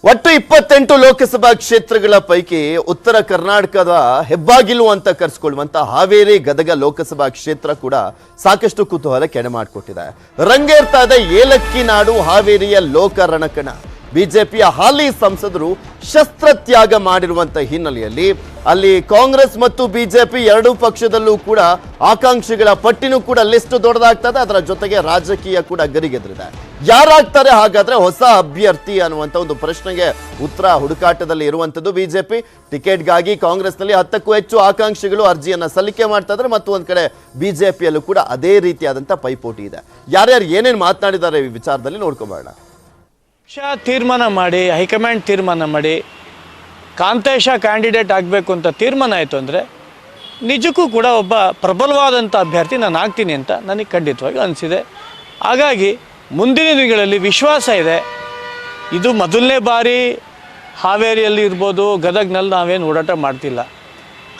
ಒಟ್ಟು ಇಪ್ಪತ್ತೆಂಟು ಲೋಕಸಭಾ ಕ್ಷೇತ್ರಗಳ ಪೈಕಿ ಉತ್ತರ ಕರ್ನಾಟಕದ ಹೆಬ್ಬಾಗಿಲು ಅಂತ ಕರೆಸ್ಕೊಳ್ಳುವಂತ ಹಾವೇರಿ ಗದಗ ಲೋಕಸಭಾ ಕ್ಷೇತ್ರ ಕೂಡ ಸಾಕಷ್ಟು ಕುತೂಹಲ ಕೆಡೆ ಮಾಡಿಕೊಟ್ಟಿದೆ. ರಂಗೇರ್ತಾದ ಏಲಕ್ಕಿ ನಾಡು ಹಾವೇರಿಯ ಲೋಕ ರಣಕಣ. ಬಿಜೆಪಿಯ ಹಾಲಿ ಸಂಸದರು ಶಸ್ತ್ರತ್ಯಾಗ ಮಾಡಿರುವಂತ ಹಿನ್ನೆಲೆಯಲ್ಲಿ ಅಲ್ಲಿ ಕಾಂಗ್ರೆಸ್ ಮತ್ತು ಬಿಜೆಪಿ ಎರಡೂ ಪಕ್ಷದಲ್ಲೂ ಕೂಡ ಆಕಾಂಕ್ಷಿಗಳ ಪಟ್ಟಿನೂ ಕೂಡ ಲಿಸ್ಟ್ ದೊಡ್ಡದಾಗ್ತದೆ. ಅದರ ಜೊತೆಗೆ ರಾಜಕೀಯ ಕೂಡ ಗರಿಗೆದ್ರಿದೆ. ಯಾರಾಗ್ತಾರೆ ಹಾಗಾದ್ರೆ ಹೊಸ ಅಭ್ಯರ್ಥಿ ಅನ್ನುವಂತ ಒಂದು ಪ್ರಶ್ನೆಗೆ ಉತ್ತರ ಹುಡುಕಾಟದಲ್ಲಿ ಇರುವಂತದ್ದು ಬಿಜೆಪಿ. ಟಿಕೆಟ್ಗಾಗಿ ಕಾಂಗ್ರೆಸ್ನಲ್ಲಿ ಹತ್ತಕ್ಕೂ ಹೆಚ್ಚು ಆಕಾಂಕ್ಷಿಗಳು ಅರ್ಜಿಯನ್ನು ಸಲ್ಲಿಕೆ ಮಾಡ್ತಾ ಇದ್ದಾರೆ ಮತ್ತು ಒಂದ್ ಕಡೆ ಬಿಜೆಪಿಯಲ್ಲೂ ಕೂಡ ಅದೇ ರೀತಿಯಾದಂಥ ಪೈಪೋಟಿ ಇದೆ. ಯಾರ್ಯಾರು ಏನೇನು ಮಾತನಾಡಿದ್ದಾರೆ ಈ ವಿಚಾರದಲ್ಲಿ ನೋಡ್ಕೊಂಬೋಣ ಪಕ್ಷ ತೀರ್ಮಾನ ಮಾಡಿ, ಹೈಕಮಾಂಡ್ ತೀರ್ಮಾನ ಮಾಡಿ, ಕಾಂತೇಶ ಕ್ಯಾಂಡಿಡೇಟ್ ಆಗಬೇಕು ಅಂತ ತೀರ್ಮಾನ ಆಯಿತು ಅಂದರೆ ನಿಜಕ್ಕೂ ಕೂಡ ಒಬ್ಬ ಪ್ರಬಲವಾದಂಥ ಅಭ್ಯರ್ಥಿ ನಾನು ಆಗ್ತೀನಿ ಅಂತ ನನಗೆ ಖಂಡಿತವಾಗಿ ಅನಿಸಿದೆ. ಹಾಗಾಗಿ ಮುಂದಿನ ದಿನಗಳಲ್ಲಿ ವಿಶ್ವಾಸ ಇದೆ. ಇದು ಮೊದಲನೇ ಬಾರಿ ಹಾವೇರಿಯಲ್ಲಿ ಇರ್ಬೋದು, ಗದಗ್ನಲ್ಲಿ ನಾವೇನು ಓಡಾಟ ಮಾಡ್ತಿಲ್ಲ.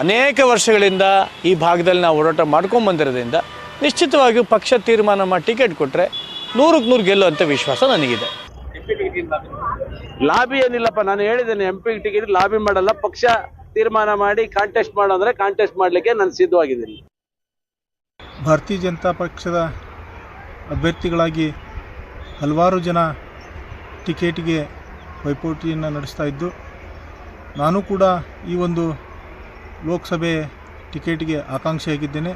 ಅನೇಕ ವರ್ಷಗಳಿಂದ ಈ ಭಾಗದಲ್ಲಿ ನಾವು ಓಡಾಟ ಮಾಡ್ಕೊಂಬಂದಿರೋದ್ರಿಂದ ನಿಶ್ಚಿತವಾಗಿಯೂ ಪಕ್ಷ ತೀರ್ಮಾನ ಮಾಡಿ ಟಿಕೆಟ್ ಕೊಟ್ಟರೆ ನೂರಕ್ಕೆ ನೂರು ಗೆಲ್ಲುವಂಥ ವಿಶ್ವಾಸ ನನಗಿದೆ. ಲಾಬಿ ಏನಿಲ್ಲಪ್ಪ ನಾನು ಹೇಳಿದ್ದೇನೆ ಎಂ ಪಿ ಟಿಕೆಟ್ ಲಾಬಿ ಮಾಡಲ್ಲ ಪಕ್ಷ ತೀರ್ಮಾನ ಮಾಡಿ ಕಾಂಟೆಸ್ಟ್ ಮಾಡೋದ್ರೆ ಕಾಂಟೆಸ್ಟ್ ಮಾಡಲಿಕ್ಕೆ ನಾನು ಸಿದ್ಧವಾಗಿದ್ದೀನಿ. ಭಾರತೀಯ ಜನತಾ ಪಕ್ಷದ ಅಭ್ಯರ್ಥಿಗಳಾಗಿ ಹಲವಾರು ಜನ ಟಿಕೆಟ್ಗೆ ಪೈಪೋಟಿಯನ್ನು ನಡೆಸ್ತಾ ಇದ್ದು ನಾನು ಕೂಡ ಈ ಒಂದು ಲೋಕಸಭೆ ಟಿಕೆಟ್ಗೆ ಆಕಾಂಕ್ಷಿಯಾಗಿದ್ದೇನೆ.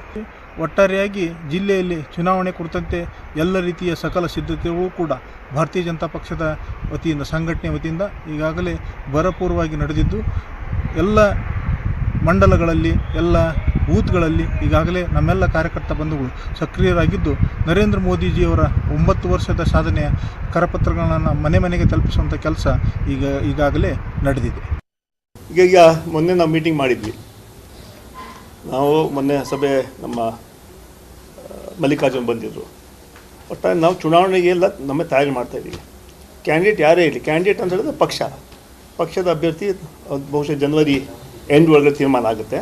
ಒಟ್ಟಾರೆಯಾಗಿ ಜಿಲ್ಲೆಯಲ್ಲಿ ಚುನಾವಣೆ ಕುರಿತಂತೆ ಎಲ್ಲ ರೀತಿಯ ಸಕಲ ಸಿದ್ಧತೆಗಳು ಕೂಡ ಭಾರತೀಯ ಜನತಾ ಪಕ್ಷದ ವತಿಯಿಂದ ಸಂಘಟನೆ ವತಿಯಿಂದ ಈಗಾಗಲೇ ಭರಪೂರ್ವವಾಗಿ ನಡೆದಿದ್ದು, ಎಲ್ಲ ಮಂಡಲಗಳಲ್ಲಿ, ಎಲ್ಲ ಬೂತ್ಗಳಲ್ಲಿ ಈಗಾಗಲೇ ನಮ್ಮೆಲ್ಲ ಕಾರ್ಯಕರ್ತ ಬಂಧುಗಳು ಸಕ್ರಿಯರಾಗಿದ್ದು, ನರೇಂದ್ರ ಮೋದಿಜಿಯವರ ಒಂಬತ್ತು ವರ್ಷದ ಸಾಧನೆಯ ಕರಪತ್ರಗಳನ್ನು ಮನೆ ಮನೆಗೆ ತಲುಪಿಸುವಂಥ ಕೆಲಸ ಈಗ ಈಗಾಗಲೇ ನಡೆದಿದೆ. ಈಗ ಈಗ ಮೊನ್ನೆ ನಾವು ಮೀಟಿಂಗ್ ಮಾಡಿದ್ವಿ. ನಾವು ಮೊನ್ನೆ ಸಭೆ ನಮ್ಮ ಮಲ್ಲಿಕಾರ್ಜುನ್ ಬಂದಿದ್ದರು ಒಟ್ಟಾರೆ ನಾವು ಚುನಾವಣೆಗೆ ಎಲ್ಲ ನಮ್ಮ ತಯಾರಿ ಮಾಡ್ತಾ ಇದ್ದೀವಿ. ಕ್ಯಾಂಡಿಡೇಟ್ ಯಾರೇ ಇರಲಿ ಕ್ಯಾಂಡಿಡೇಟ್ ಅಂತ ಹೇಳಿದ್ರೆ ಪಕ್ಷ. ಪಕ್ಷದ ಅಭ್ಯರ್ಥಿ ಬಹುಶಃ ಜನವರಿ ಎಂಡ್ ಒಳಗೆ ತೀರ್ಮಾನ ಆಗುತ್ತೆ.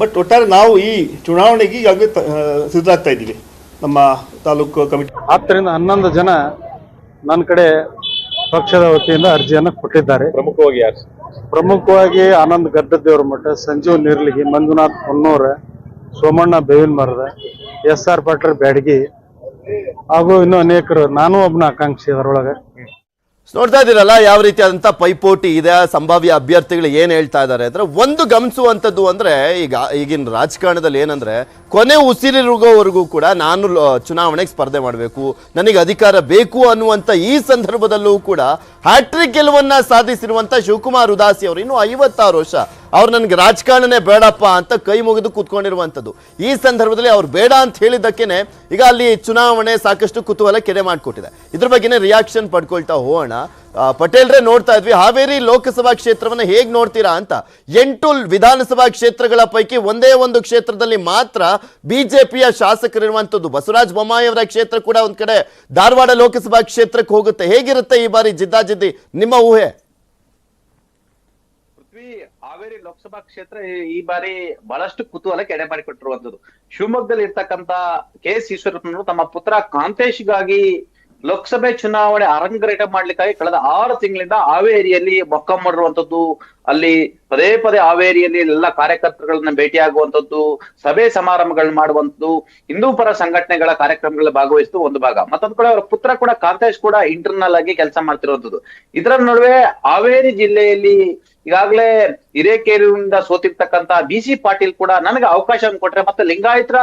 ಬಟ್ ಒಟ್ಟಾರೆ ನಾವು ಈ ಚುನಾವಣೆಗೆ ಈಗಾಗಲೇ ಸಿದ್ಧಾಗ್ತಾ ಇದ್ದೀವಿ. ನಮ್ಮ ತಾಲೂಕು ಕಮಿಟಿ ಹತ್ತರಿಂದ ಹನ್ನೊಂದು ಜನ ನನ್ನ ಕಡೆ ಪಕ್ಷದ ವತಿಯಿಂದ ಅರ್ಜಿಯನ್ನು ಕೊಟ್ಟಿದ್ದಾರೆ. ಪ್ರಮುಖವಾಗಿ ಯಾರು? ಪ್ರಮುಖವಾಗಿ ಆನಂದ್ ಗಡ್ಡದೇವ್ರ ಮಠ, ಸಂಜೀವ್ ನಿರ್ಲಿಗಿ, ಮಂಜುನಾಥ್ ಹೊನ್ನೂರ ಸೋಮಣ್ಣ ಬೇವಿನ ಮರದ ಎಸ್ ಆರ್ ಪಾಟ್ರ್ ಬ್ಯಾಡಗಿ, ಹಾಗೂ ಇನ್ನೂ ಅನೇಕರು, ನಾನು ಒಬ್ಬನ ಆಕಾಂಕ್ಷಿ ಅದರೊಳಗೆ. ನೋಡ್ತಾ ಇದ್ದೀರಲ್ಲ, ಯಾವ ರೀತಿಯಾದಂಥ ಪೈಪೋಟಿ ಇದೆ, ಸಂಭಾವ್ಯ ಅಭ್ಯರ್ಥಿಗಳು ಏನು ಹೇಳ್ತಾ ಇದ್ದಾರೆ ಅಂದರೆ, ಒಂದು ಗಮನಿಸುವಂಥದ್ದು ಅಂದರೆ, ಈಗ ಈಗಿನ ರಾಜಕಾರಣದಲ್ಲಿ ಏನಂದರೆ, ಕೊನೆ ಉಸಿರಿರುಗೋವರೆಗೂ ಕೂಡ ನಾನು ಚುನಾವಣೆಗೆ ಸ್ಪರ್ಧೆ ಮಾಡಬೇಕು, ನನಗೆ ಅಧಿಕಾರ ಬೇಕು ಅನ್ನುವಂಥ ಈ ಸಂದರ್ಭದಲ್ಲೂ ಕೂಡ, ಹ್ಯಾಟ್ರಿಕ್ ಗೆಲುವನ್ನು ಸಾಧಿಸಿರುವಂಥ ಶಿವಕುಮಾರ್ ಉದಾಸಿ ಅವರು ಇನ್ನು ಐವತ್ತಾರು ವರ್ಷ ಅವ್ರು ನನಗೆ ರಾಜಕಾರಣನೇ ಬೇಡಪ್ಪ ಅಂತ ಕೈ ಮುಗಿದು ಕೂತ್ಕೊಂಡಿರುವಂಥದ್ದು. ಈ ಸಂದರ್ಭದಲ್ಲಿ ಅವ್ರು ಬೇಡ ಅಂತ ಹೇಳಿದ್ದಕ್ಕೇನೆ ಈಗ ಅಲ್ಲಿ ಚುನಾವಣೆ ಸಾಕಷ್ಟು ಕುತೂಹಲ ಕೆರೆ ಮಾಡಿಕೊಟ್ಟಿದೆ. ಇದ್ರ ಬಗ್ಗೆನೇ ರಿಯಾಕ್ಷನ್ ಪಡ್ಕೊಳ್ತಾ ಹೋಗೋಣ. ಪಟೇಲ್ರೆ ನೋಡ್ತಾ ಇದ್ವಿ, ಹಾವೇರಿ ಲೋಕಸಭಾ ಕ್ಷೇತ್ರವನ್ನ ಹೇಗೆ ನೋಡ್ತೀರಾ ಅಂತ. ಎಂಟು ವಿಧಾನಸಭಾ ಕ್ಷೇತ್ರಗಳ ಪೈಕಿ ಒಂದೇ ಒಂದು ಕ್ಷೇತ್ರದಲ್ಲಿ ಮಾತ್ರ ಬಿಜೆಪಿಯ ಶಾಸಕರಿರುವಂಥದ್ದು. ಬಸವರಾಜ ಬೊಮ್ಮಾಯಿಯವರ ಕ್ಷೇತ್ರ ಕೂಡ ಒಂದ್ ಕಡೆ. ಧಾರವಾಡ ಲೋಕಸಭಾ ಕ್ಷೇತ್ರಕ್ಕೆ ಹೋಗುತ್ತೆ. ಹೇಗಿರುತ್ತೆ ಈ ಬಾರಿ ಜಿದ್ದಾಜಿದ್ದಿ? ನಿಮ್ಮ ಊಹೆ ಪೃಥ್ವಿ ಹಾವೇರಿ ಲೋಕಸಭಾ ಕ್ಷೇತ್ರ ಈ- ಬಾರಿ ಬಹಳಷ್ಟು ಕುತೂಹಲಕ್ಕೆ ಎಡೆ ಮಾಡಿಕೊಟ್ಟಿರುವಂತದ್ದು ಶಿವಮೊಗ್ಗದಲ್ಲಿ ಇರ್ತಕ್ಕಂತ ಕೆ ಎಸ್ ಈಶ್ವರಪ್ಪನವರು ತಮ್ಮ ಪುತ್ರ ಕಾಂತೇಶ್ಗಾಗಿ ಲೋಕಸಭೆ ಚುನಾವಣೆ ಅರಂಗರೇಟ ಮಾಡ್ಲಿಕ್ಕಾಗಿ ಕಳೆದ ಆರು ತಿಂಗಳಿಂದ ಹಾವೇರಿಯಲ್ಲಿ ಮೊಕ್ಕ ಮಾಡಿರುವಂತದ್ದು ಅಲ್ಲಿ ಪದೇ ಪದೇ ಹಾವೇರಿಯಲ್ಲಿ ಎಲ್ಲ ಕಾರ್ಯಕರ್ತರುಗಳನ್ನ ಭೇಟಿಯಾಗುವಂಥದ್ದು, ಸಭೆ ಸಮಾರಂಭಗಳನ್ನ ಮಾಡುವಂತದ್ದು ಹಿಂದೂ ಪರ ಸಂಘಟನೆಗಳ ಕಾರ್ಯಕ್ರಮಗಳಲ್ಲಿ ಭಾಗವಹಿಸಿದ್ದು ಒಂದು ಭಾಗ. ಮತ್ತೊಂದು ಕಡೆ ಅವರ ಪುತ್ರ ಕೂಡ ಕಾಂತೇಶ್ ಕೂಡ ಇಂಟರ್ನಲ್ ಆಗಿ ಕೆಲಸ ಮಾಡ್ತಿರುವಂಥದ್ದು ಇದರ ನಡುವೆ ಹಾವೇರಿ ಜಿಲ್ಲೆಯಲ್ಲಿ ಈಗಾಗಲೇ ಹಿರೇಕೇರಿಯಿಂದ ಸೋತಿರ್ತಕ್ಕಂತ ಬಿ ಸಿ ಪಾಟೀಲ್ ಕೂಡ ನನಗೆ ಅವಕಾಶ ಕೊಟ್ರೆ ಮತ್ತೆ ಲಿಂಗಾಯತರ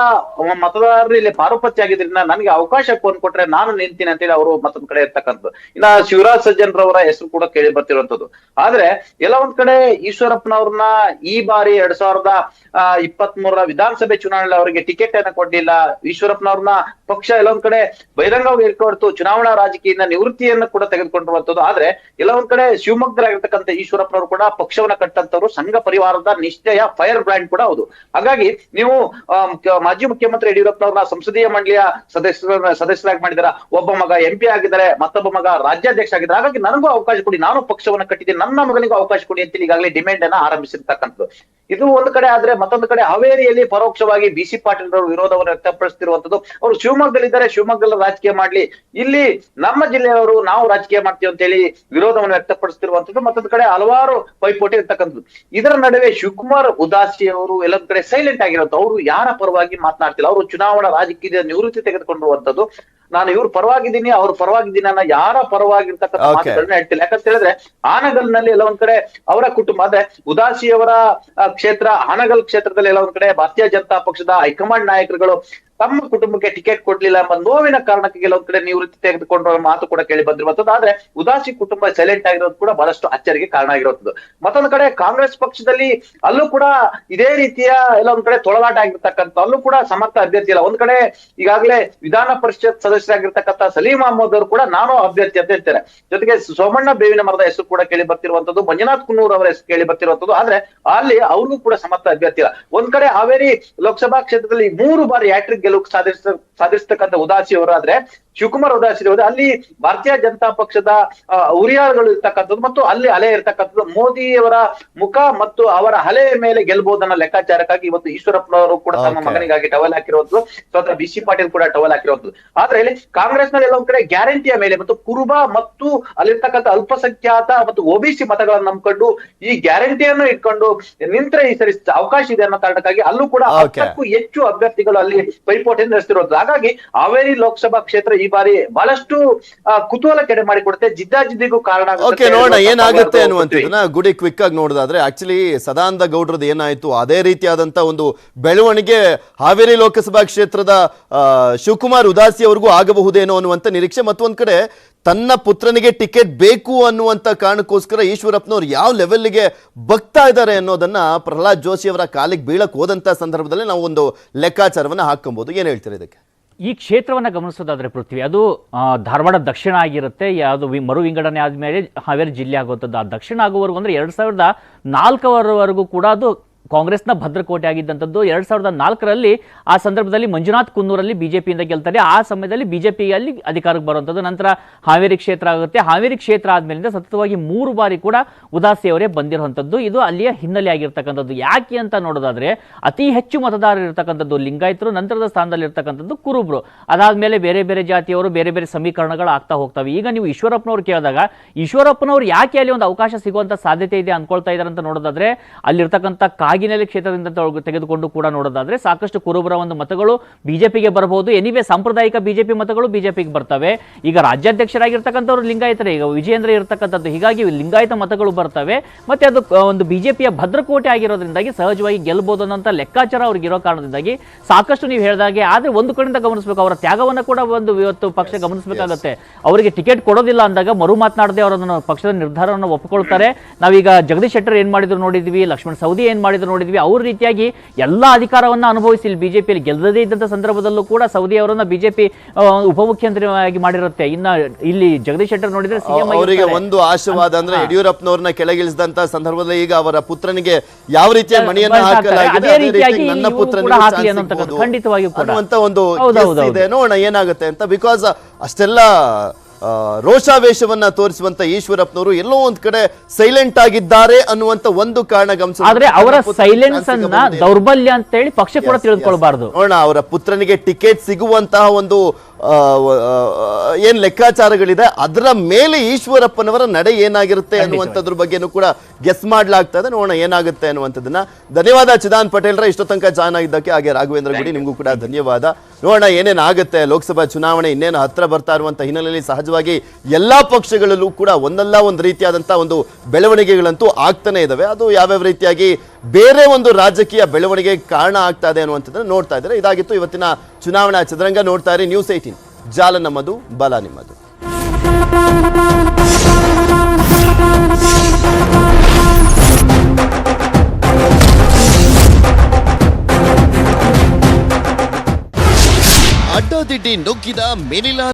ಮತದಾರರು ಇಲ್ಲಿ ಪಾರುಪತ್ಯ ಆಗಿದ್ರಿಂದ ನನಗೆ ಅವಕಾಶ ಕೊಟ್ರೆ ನಾನು ನಿಂತೀನಿ ಅಂತೇಳಿ ಅವರು ಮತ್ತೊಂದ್ ಕಡೆ ಇರ್ತಕ್ಕಂಥದ್ದು. ಇನ್ನ ಶಿವರಾಜ್ ಸಜ್ಜನ್ ರವರ ಹೆಸರು ಕೂಡ ಕೇಳಿ ಬರ್ತಿರುವಂತದ್ದು ಆದ್ರೆ ಎಲ್ಲ ಒಂದ್ ಕಡೆ ಈಶ್ವರಪ್ಪನವ್ರನ್ನ ಈ ಬಾರಿ ಎರಡ್ ಸಾವಿರದ ಇಪ್ಪತ್ತ್ ಮೂರರ ವಿಧಾನಸಭೆ ಚುನಾವಣೆಯಲ್ಲಿ ಅವರಿಗೆ ಟಿಕೆಟ್ ಅನ್ನ ಕೊಡ್ಲಿಲ್ಲ. ಈಶ್ವರಪ್ಪನವ್ರನ್ನ ಪಕ್ಷ ಎಲ್ಲೊಂದ್ ಕಡೆ ಬಹಿರಂಗವಾಗಿ ಹೇಳ್ಕೊಡ್ತು ಚುನಾವಣಾ ರಾಜಕೀಯದಿಂದ ನಿವೃತ್ತಿಯನ್ನು ಕೂಡ ತೆಗೆದುಕೊಂಡಿರುವಂತದ್ದು ಆದ್ರೆ ಎಲ್ಲ ಒಂದ್ ಕಡೆ ಶಿವಮೊಗ್ಗರಾಗಿರ್ತಕ್ಕಂಥ ಈಶ್ವರಪ್ಪನವರು ಕೂಡ ಪಕ್ಷವನ್ನ ಕಟ್ಟಂತವ್ರು ಸಂಘ ಪರಿವಾರದ ನಿಶ್ಚಯ ಫೈರ್ ಬ್ರ್ಯಾಂಡ್ ಕೂಡ ಹೌದು. ಹಾಗಾಗಿ ನೀವು ಮಾಜಿ ಮುಖ್ಯಮಂತ್ರಿ ಯಡಿಯೂರಪ್ಪನವ್ರನ್ನ ಸಂಸದೀಯ ಮಂಡಳಿಯ ಸದಸ್ಯರ ಸದಸ್ಯರಾಗಿ ಮಾಡಿದಾರ ಒಬ್ಬ ಮಗ ಎಂ ಪಿ ಆಗಿದ್ದಾರೆ, ಮತ್ತೊಬ್ಬ ಮಗ ರಾಜ್ಯಾಧ್ಯಕ್ಷ ಆಗಿದ್ದಾರೆ. ಹಾಗಾಗಿ ನನಗೂ ಅವಕಾಶ ಕೊಡಿ, ನಾನು ಪಕ್ಷವನ್ನ ಕಟ್ಟಿದ್ದೀನಿ, ನನ್ನ ಮಗನಿಗೂ ಅವಕಾಶ ಕೊಡಿ ಅಂತೇಳಿ ಈಗಾಗಲೇ ಡಿಮ್ಯಾಂಡ್ ಅನ್ನ ಆರಂಭಿಸಿರ್ತಕ್ಕಂಥದ್ದು ಇದು ಒಂದು ಕಡೆ ಆದ್ರೆ ಮತ್ತೊಂದು ಕಡೆ ಹಾವೇರಿಯಲ್ಲಿ ಪರೋಕ್ಷವಾಗಿ ಬಿ ಸಿ ಪಾಟೀಲ್ ಅವರು ವಿರೋಧವನ್ನು ವ್ಯಕ್ತಪಡಿಸುತ್ತಿರುವಂತದ್ದು ಅವರು ಶಿವಮೊಗ್ಗದಲ್ಲಿದ್ದಾರೆ ಶಿವಮೊಗ್ಗದಲ್ಲಿ ರಾಜಕೀಯ ಮಾಡ್ಲಿ. ಇಲ್ಲಿ ನಮ್ಮ ಜಿಲ್ಲೆಯವರು ನಾವು ರಾಜಕೀಯ ಮಾಡ್ತೀವಿ ಅಂತ ಹೇಳಿ ವಿರೋಧವನ್ನು ವ್ಯಕ್ತಪಡಿಸುತ್ತಿರುವಂತದ್ದು ಮತ್ತೊಂದು ಕಡೆ ಹಲವಾರು ಪೈಪೋಟಿ ಇರ್ತಕ್ಕಂಥದ್ದು. ಇದರ ನಡುವೆ ಶಿವಕುಮಾರ್ ಉದಾಸಿ ಅವರು ಎಲ್ಲೊಂದ್ ಕಡೆ ಸೈಲೆಂಟ್ ಆಗಿರೋದು ಅವರು ಯಾರ ಪರವಾಗಿ ಮಾತನಾಡ್ತಿಲ್ಲ. ಅವರು ಚುನಾವಣಾ ರಾಜಕೀಯದ ನಿವೃತ್ತಿ ತೆಗೆದುಕೊಂಡಿರುವಂತದ್ದು ನಾನು ಇವ್ರ ಪರವಾಗಿದ್ದೀನಿ ಅವ್ರ ಪರವಾಗಿದ್ದೀನಿ ಅನ್ನೋ ಯಾರ ಪರವಾಗಿರ್ತಕ್ಕಂಥ. ಮಾತುಗಳನ್ನ ಹೇಳ್ತಿಲ್ಲ. ಯಾಕಂತ ಹೇಳಿದ್ರೆ ಆನಗಲ್ನಲ್ಲಿ ಎಲ್ಲ ಒಂದ್ ಕಡೆ ಅವರ ಕುಟುಂಬ ಅಂದ್ರೆ ಉದಾಸಿಯವರ ಕ್ಷೇತ್ರ ಹಾನಗಲ್ ಕ್ಷೇತ್ರದಲ್ಲಿ ಎಲ್ಲ ಒಂದ್ ಕಡೆ ಭಾರತೀಯ ಜನತಾ ಪಕ್ಷದ ಹೈಕಮಾಂಡ್ ನಾಯಕರುಗಳು ತಮ್ಮ ಕುಟುಂಬಕ್ಕೆ ಟಿಕೆಟ್ ಕೊಡ್ಲಿಲ್ಲ ಎಂಬ ನೋವಿನ ಕಾರಣಕ್ಕೆ ಕೆಲವೊಂದ್ ಕಡೆ ನಿವೃತ್ತಿ ತೆಗೆದುಕೊಂಡ್ರ ಮಾತು ಕೂಡ ಕೇಳಿ ಬಂದಿರುವಂತದ್ದು ಆದ್ರೆ ಉದಾಸಿ ಕುಟುಂಬ ಸೈಲೆಂಟ್ ಆಗಿರೋದು ಕೂಡ ಬಹಳಷ್ಟು ಅಚ್ಚರಿಗೆ ಕಾರಣ ಆಗಿರುವಂತದ್ದು ಮತ್ತೊಂದು ಕಡೆ ಕಾಂಗ್ರೆಸ್ ಪಕ್ಷದಲ್ಲಿ ಅಲ್ಲೂ ಕೂಡ ಇದೇ ರೀತಿಯ ಎಲ್ಲ ಒಂದ್ ಕಡೆ ತೊಳಲಾಟ ಆಗಿರ್ತಕ್ಕಂಥ, ಅಲ್ಲೂ ಕೂಡ ಸಮರ್ಥ ಅಭ್ಯರ್ಥಿ ಇಲ್ಲ. ಒಂದ್ ಕಡೆ ಈಗಾಗಲೇ ವಿಧಾನ ಪರಿಷತ್ ಸದಸ್ಯರಾಗಿರ್ತಕ್ಕಂಥ ಸಲೀಂ ಅಹಮದ್ ಅವರು ಕೂಡ ನಾನು ಅಭ್ಯರ್ಥಿ ಅಂತ ಹೇಳ್ತಾರೆ. ಜೊತೆಗೆ ಸೋಮಣ್ಣ ಬೇವಿನ ಮರದ ಹೆಸರು ಕೂಡ ಕೇಳಿ ಬರ್ತಿರುವಂತದ್ದು ಮಂಜುನಾಥ್ ಕುನ್ನೂರ್ ಅವರ ಹೆಸರು ಕೇಳಿ ಬರ್ತಿರುವಂತದ್ದು ಆದ್ರೆ ಅಲ್ಲಿ ಅವ್ರಿಗೂ ಕೂಡ ಸಮರ್ಥ ಅಭ್ಯರ್ಥಿ ಇಲ್ಲ. ಒಂದ್ ಕಡೆ ಹಾವೇರಿ ಲೋಕಸಭಾ ಕ್ಷೇತ್ರದಲ್ಲಿ ಮೂರು ಬಾರಿ ಹ್ಯಾಟ್ರಿಕ್ ಗೆಲುವು ಸಾಧಿಸ ಸಾಧಿಸ್ತಕ್ಕಂಥ ಉದಾಸಿ ಅವರಾದ್ರೆ ಶಿವಕುಮಾರ್ ಉದಾಸೀನ ಅವರು ಅಲ್ಲಿ ಭಾರತೀಯ ಜನತಾ ಪಕ್ಷದ ಆ, ಹುರಿಯಾಳುಗಳು ಇರ್ತಕ್ಕಂಥದ್ದು ಮತ್ತು ಅಲ್ಲಿ ಅಲೆ ಇರ್ತಕ್ಕಂಥದ್ದು ಮೋದಿಯವರ ಮುಖ ಮತ್ತು ಅವರ ಅಲೆಯ ಮೇಲೆ ಗೆಲ್ಬಹುದನ್ನ ಲೆಕ್ಕಾಚಾರಕ್ಕಾಗಿ ಇವತ್ತು ಈಶ್ವರಪ್ಪನವರು ಕೂಡ ತಮ್ಮ. ಮಗನಿಗಾಗಿ ಟವಲ್ ಹಾಕಿರುವಂತದ್ದು ಸ್ವತಃ ಬಿ ಸಿ ಪಾಟೀಲ್ ಕೂಡ ಟವಲ್ ಹಾಕಿರುವಂತದ್ದು ಆದ್ರೆ ಇಲ್ಲಿ ಕಾಂಗ್ರೆಸ್ನಲ್ಲಿ ಎಲ್ಲ ಒಂದ್ ಕಡೆ ಗ್ಯಾರಂಟಿಯ ಮೇಲೆ ಮತ್ತು ಕುರುಬ ಮತ್ತು ಅಲ್ಲಿರ್ತಕ್ಕಂಥ ಅಲ್ಪಸಂಖ್ಯಾತ ಮತ್ತು ಒಬಿಸಿ ಮತಗಳನ್ನ ನಂಬಿಕೊಂಡು ಈ ಗ್ಯಾರಂಟಿಯನ್ನು ಇಟ್ಕೊಂಡು ನಿಂತ್ರೆ ಈ ಸರಿ ಅವಕಾಶ ಇದೆ ಅನ್ನೋ ಕಾರಣಕ್ಕಾಗಿ ಅಲ್ಲೂ ಕೂಡ. ಹತ್ತಕ್ಕೂ ಹೆಚ್ಚು ಅಭ್ಯರ್ಥಿಗಳು ಅಲ್ಲಿ ಪೈಪೋಟಿ ನಡೆಸ್ತಿರೋದು ಹಾಗಾಗಿ ಹಾವೇರಿ ಲೋಕಸಭಾ ಕ್ಷೇತ್ರ ಈ ಬಾರಿ ಬಹಳಷ್ಟು ಕುತೂಹಲ ಕೆಡೆ ಮಾಡಿಕೊಡುತ್ತೆ. ಜಿದ್ದಾಜಿದ್ದಿಗೂ ಕಾರಣ ಆಗುತ್ತೆ ಓಕೆ ನೋಡೋಣ ಏನಾಗುತ್ತೆ ಅನ್ನುವಂಥದ್ದನ್ನ ಗುಡಿ ಕ್ವಿಕ್ ಆಗಿ ನೋಡೋದಾದ್ರೆ ಆಕ್ಚುಲಿ ಸದಾನಂದ ಗೌಡ್ರದ್ದು ಏನಾಯ್ತು ಅದೇ ರೀತಿಯಾದಂತ ಒಂದು ಬೆಳವಣಿಗೆ ಹಾವೇರಿ ಲೋಕಸಭಾ ಕ್ಷೇತ್ರದ ಶಿವಕುಮಾರ್ ಉದಾಸಿ ಅವ್ರಿಗೂ ಆಗಬಹುದೇನೋ ಅನ್ನುವಂಥ ನಿರೀಕ್ಷೆ. ಮತ್ತೊಂದ್ ಕಡೆ ತನ್ನ ಪುತ್ರನಿಗೆ ಟಿಕೆಟ್ ಬೇಕು ಅನ್ನುವಂಥ ಕಾರಣಕ್ಕೋಸ್ಕರ ಈಶ್ವರಪ್ಪನವ್ರು ಯಾವ ಲೆವೆಲ್ಗೆ ಬಗ್ತಾ ಇದ್ದಾರೆ ಅನ್ನೋದನ್ನ ಪ್ರಹ್ಲಾದ್ ಜೋಶಿ ಅವರ ಕಾಲಿಗೆ ಬೀಳಕ್ ಹೋದಂತ ಸಂದರ್ಭದಲ್ಲಿ ನಾವು ಒಂದು ಲೆಕ್ಕಾಚಾರವನ್ನ ಹಾಕೊಬಹುದು ಏನ್ ಹೇಳ್ತೀರಾ ಇದಕ್ಕೆ? ಈ ಕ್ಷೇತ್ರವನ್ನು ಗಮನಿಸೋದಾದರೆ ಪೃಥ್ವಿ, ಅದು ಧಾರವಾಡ ದಕ್ಷಿಣ ಆಗಿರುತ್ತೆ, ಯಾವುದು ಮರು ವಿಂಗಡಣೆ ಆದಮೇಲೆ ಹಾವೇರಿ ಜಿಲ್ಲೆ ಆಗುವಂಥದ್ದು. ಆ ದಕ್ಷಿಣ ಆಗುವವರೆಗೂ ಅಂದರೆ ಎರಡು ಸಾವಿರದ ನಾಲ್ಕರವರೆಗೂ ಕೂಡ ಅದು ಕಾಂಗ್ರೆಸ್ನ ಭದ್ರಕೋಟೆ ಆಗಿದ್ದಂಥದ್ದು ಎರಡ್ ಸಾವಿರದ ನಾಲ್ಕರಲ್ಲಿ ಆ ಸಂದರ್ಭದಲ್ಲಿ ಮಂಜುನಾಥ್ ಕುನ್ನೂರಲ್ಲಿ ಬಿಜೆಪಿಯಿಂದ ಗೆಲ್ತಾರೆ. ಆ ಸಮಯದಲ್ಲಿ ಬಿಜೆಪಿಯಲ್ಲಿ ಅಧಿಕಾರಕ್ಕೆ ಬರುವಂಥದ್ದು. ನಂತರ ಹಾವೇರಿ ಕ್ಷೇತ್ರ ಆಗುತ್ತೆ. ಹಾವೇರಿ ಕ್ಷೇತ್ರ ಆದ್ಮೇಲಿಂದ ಸತತವಾಗಿ ಮೂರು ಬಾರಿ ಕೂಡ ಉದಾಸಿ ಅವರೇ ಬಂದಿರುವಂಥದ್ದು. ಇದು ಅಲ್ಲಿಯ ಹಿನ್ನೆಲೆ ಆಗಿರ್ತಕ್ಕಂಥದ್ದು. ಯಾಕೆ ಅಂತ ನೋಡೋದಾದ್ರೆ, ಅತಿ ಹೆಚ್ಚು ಮತದಾರರು ಇರ್ತಕ್ಕಂಥದ್ದು ಲಿಂಗಾಯತರು, ನಂತರದ ಸ್ಥಾನದಲ್ಲಿ ಇರ್ತಕ್ಕಂಥದ್ದು ಕುರುಬ್ರು. ಅದಾದ್ಮೇಲೆ ಬೇರೆ ಬೇರೆ ಜಾತಿಯವರು ಬೇರೆ ಬೇರೆ ಸಮೀಕರಣಗಳು ಆಗ್ತಾ ಹೋಗ್ತವೆ. ಈಗ ನೀವು ಈಶ್ವರಪ್ಪನವ್ರು ಕೇಳಿದಾಗ, ಈಶ್ವರಪ್ಪನವರು ಯಾಕೆ ಅಲ್ಲಿ ಒಂದು ಅವಕಾಶ ಸಿಗುವಂತ ಸಾಧ್ಯತೆ ಇದೆ ಅನ್ಕೊಳ್ತಾ ಇದ್ದಾರೆ ಅಂತ ನೋಡೋದಾದ್ರೆ, ಅಲ್ಲಿರ್ತಕ್ಕಂಥ ಕಾಗಿನೆಲೆ ಕ್ಷೇತ್ರದಿಂದ ತೆಗೆದುಕೊಂಡು ಕೂಡ ನೋಡೋದಾದ್ರೆ ಸಾಕಷ್ಟು ಕುರುಬರ ಒಂದು ಮತಗಳು ಬಿಜೆಪಿಗೆ ಬರಬಹುದು ಎನಿವೆ ಸಾಂಪ್ರದಾಯಿಕ ಬಿಜೆಪಿ ಮತಗಳು ಬಿಜೆಪಿಗೆ ಬರ್ತವೆ. ಈಗ ರಾಜ್ಯಾಧ್ಯಕ್ಷರಾಗಿರ್ತಕ್ಕಂಥವ್ರು ಲಿಂಗಾಯತರೇ ಈಗ ವಿಜಯೇಂದ್ರ ಇರತಕ್ಕಂಥದ್ದು ಹೀಗಾಗಿ ಲಿಂಗಾಯತ ಮತಗಳು ಬರ್ತವೆ. ಮತ್ತೆ ಅದು ಒಂದು ಬಿಜೆಪಿಯ ಭದ್ರಕೋಟೆ ಆಗಿರೋದ್ರಿಂದಾಗಿ ಸಹಜವಾಗಿ ಗೆಲ್ಲಬಹುದು ಅನ್ನೋಂಥ ಲೆಕ್ಕಾಚಾರ ಅವ್ರಿಗೆ ಇರೋ ಕಾರಣದಿಂದಾಗಿ ಸಾಕಷ್ಟು ನೀವು ಹೇಳಿದಾಗೆ ಆದ್ರೆ ಒಂದು ಕಡೆಯಿಂದ ಗಮನಿಸಬೇಕು ಅವರ ತ್ಯಾಗವನ್ನು ಕೂಡ ಒಂದು ಇವತ್ತು ಪಕ್ಷ ಗಮನಿಸಬೇಕಾಗುತ್ತೆ. ಅವರಿಗೆ ಟಿಕೆಟ್ ಕೊಡೋದಿಲ್ಲ ಅಂದಾಗ ಮರು ಮಾತನಾಡದೆ ಅವರನ್ನು ಪಕ್ಷದ ನಿರ್ಧಾರವನ್ನು ಒಪ್ಪಿಕೊಳ್ತಾರೆ ನಾವೀಗ ಜಗದೀಶ್ ಶೆಟ್ಟರ್ ಏನ್ ಮಾಡಿದ್ರು ನೋಡಿದ್ವಿ ಲಕ್ಷ್ಮಣ್ ಸೌದಿ ಏನ್ ಮಾಡಿದ್ರು ನೋಡಿದ್ವಿ. ಅವ್ರ ರೀತಿಯಾಗಿ ಎಲ್ಲಾ ಅಧಿಕಾರವನ್ನ ಅನುಭವಿಸಿ ಇಲ್ಲಿ ಬಿಜೆಪಿಯಲ್ಲಿ ಗೆಲ್ಲದೇ ಇದ್ದಂಥ ಸಂದರ್ಭದಲ್ಲೂ ಕೂಡ ಸೌದಿ ಅವರನ್ನು ಬಿಜೆಪಿ ಉಪಮುಖ್ಯಮಂತ್ರಿಯಾಗಿ ಮಾಡಿರುತ್ತೆ. ಇನ್ನ ಇಲ್ಲಿ ಜಗದೀಶ್ ಶೆಟ್ಟರ್ ನೋಡಿದ್ರೆ ಸಿಎಂ ಅವರಿಗೆ ಒಂದು ಆಶೀರ್ವಾದ ಅಂದ್ರೆ ಯಡಿಯೂರಪ್ಪನವ್ರನ್ನ ಕೆಳಗಿಳಿಸಿದಂತ ಸಂದರ್ಭದಲ್ಲಿ ಈಗ ಅವರ ಪುತ್ರನಿಗೆ ಯಾವ ರೀತಿಯ ಮಣಿಯನ್ನ ಹಾಕಲಾಗಿ ಹಾಕಲಾಗಿದೆ ನನ್ನ ಪುತ್ರನಿಗೆ. ಅನ್ನುವಂತ ಒಂದು. ಇದೆ. ನೋಡೋಣ ಏನಾಗುತ್ತೆ ಅಂತ ಬಿಕಾಸ್ ಅಷ್ಟೆಲ್ಲ ರೋಷಾವೇಶವನ್ನ ತೋರಿಸುವಂತ ಈಶ್ವರಪ್ಪನವರು ಎಲ್ಲೋ ಒಂದ್ ಕಡೆ ಸೈಲೆಂಟ್ ಆಗಿದ್ದಾರೆ ಅನ್ನುವಂತ ಒಂದು ಕಾರಣ ಆದ್ರೆ ಅವರ ಸೈಲೆನ್ಸ್ ಅನ್ನ ದೌರ್ಬಲ್ಯ ಅಂತ ಹೇಳಿ ಪಕ್ಷ ಕೂಡ ತಿಳಿದುಕೊಳ್ಬಾರ್ದು. ನೋಡೋಣ ಅವರ ಪುತ್ರನಿಗೆ ಟಿಕೆಟ್ ಸಿಗುವಂತಹ ಒಂದು ಏನ್ ಲೆಕ್ಕಾಚಾರಗಳಿದೆ? ಅದರ ಮೇಲೆ ಈಶ್ವರಪ್ಪನವರ ನಡೆ ಏನಾಗಿರುತ್ತೆ ಅನ್ನುವಂಥದ್ರ ಬಗ್ಗೆನೂ ಕೂಡ ಗೆಸ್ ಮಾಡ್ಲಾಗ್ತಾ ಇದೆ. ನೋಡೋಣ ಏನಾಗುತ್ತೆ ಅನ್ನುವಂಥದ್ದನ್ನ ಧನ್ಯವಾದ ಚಿದಾನ್ ಪಟೇಲ್ರ. ಇಷ್ಟೋ ತನಕ ಜಾಯ್ನ್ ಆಗಿದ್ದಕ್ಕೆ ಹಾಗೆ ರಾಘವೇಂದ್ರ ಗುಡಿ. ನಿಮಗೂ ಕೂಡ ಧನ್ಯವಾದ. ನೋಡೋಣ ಏನೇನು ಆಗುತ್ತೆ. ಲೋಕಸಭಾ ಚುನಾವಣೆ ಇನ್ನೇನು ಹತ್ರ ಬರ್ತಾ ಇರುವಂತ ಹಿನ್ನೆಲೆಯಲ್ಲಿ ಸಹಜವಾಗಿ ಎಲ್ಲಾ ಪಕ್ಷಗಳಲ್ಲೂ ಕೂಡ ಒಂದಲ್ಲ ಒಂದು ರೀತಿಯಾದಂತಹ ಒಂದು ಬೆಳವಣಿಗೆಗಳಂತೂ ಆಗ್ತಾನೆ ಇದಾವೆ. ಅದು ಯಾವ್ಯಾವ ರೀತಿಯಾಗಿ ಬೇರೆ ಒಂದು ರಾಜಕೀಯ ಬೆಳವಣಿಗೆ ಕಾರಣ ಆಗ್ತಾ ಇದೆ ಅನ್ನುವಂಥದ್ದನ್ನು ನೋಡ್ತಾ ಇದ್ದಾರೆ. ಇದಾಗಿತ್ತು ಇವತ್ತಿನ ಚುನಾವಣಾ ಚದುರಂಗ. ನೋಡ್ತಾ ಇರಿ ನ್ಯೂಸ್ ಏಟೀನ್ ಜಾಲ ನಮ್ಮದು ಬಲ ನಿಮ್ಮದು. ಅಡ್ಡದಿಡ್ಡಿ ನುಗ್ಗಿದ ಮಿನಿಲಾ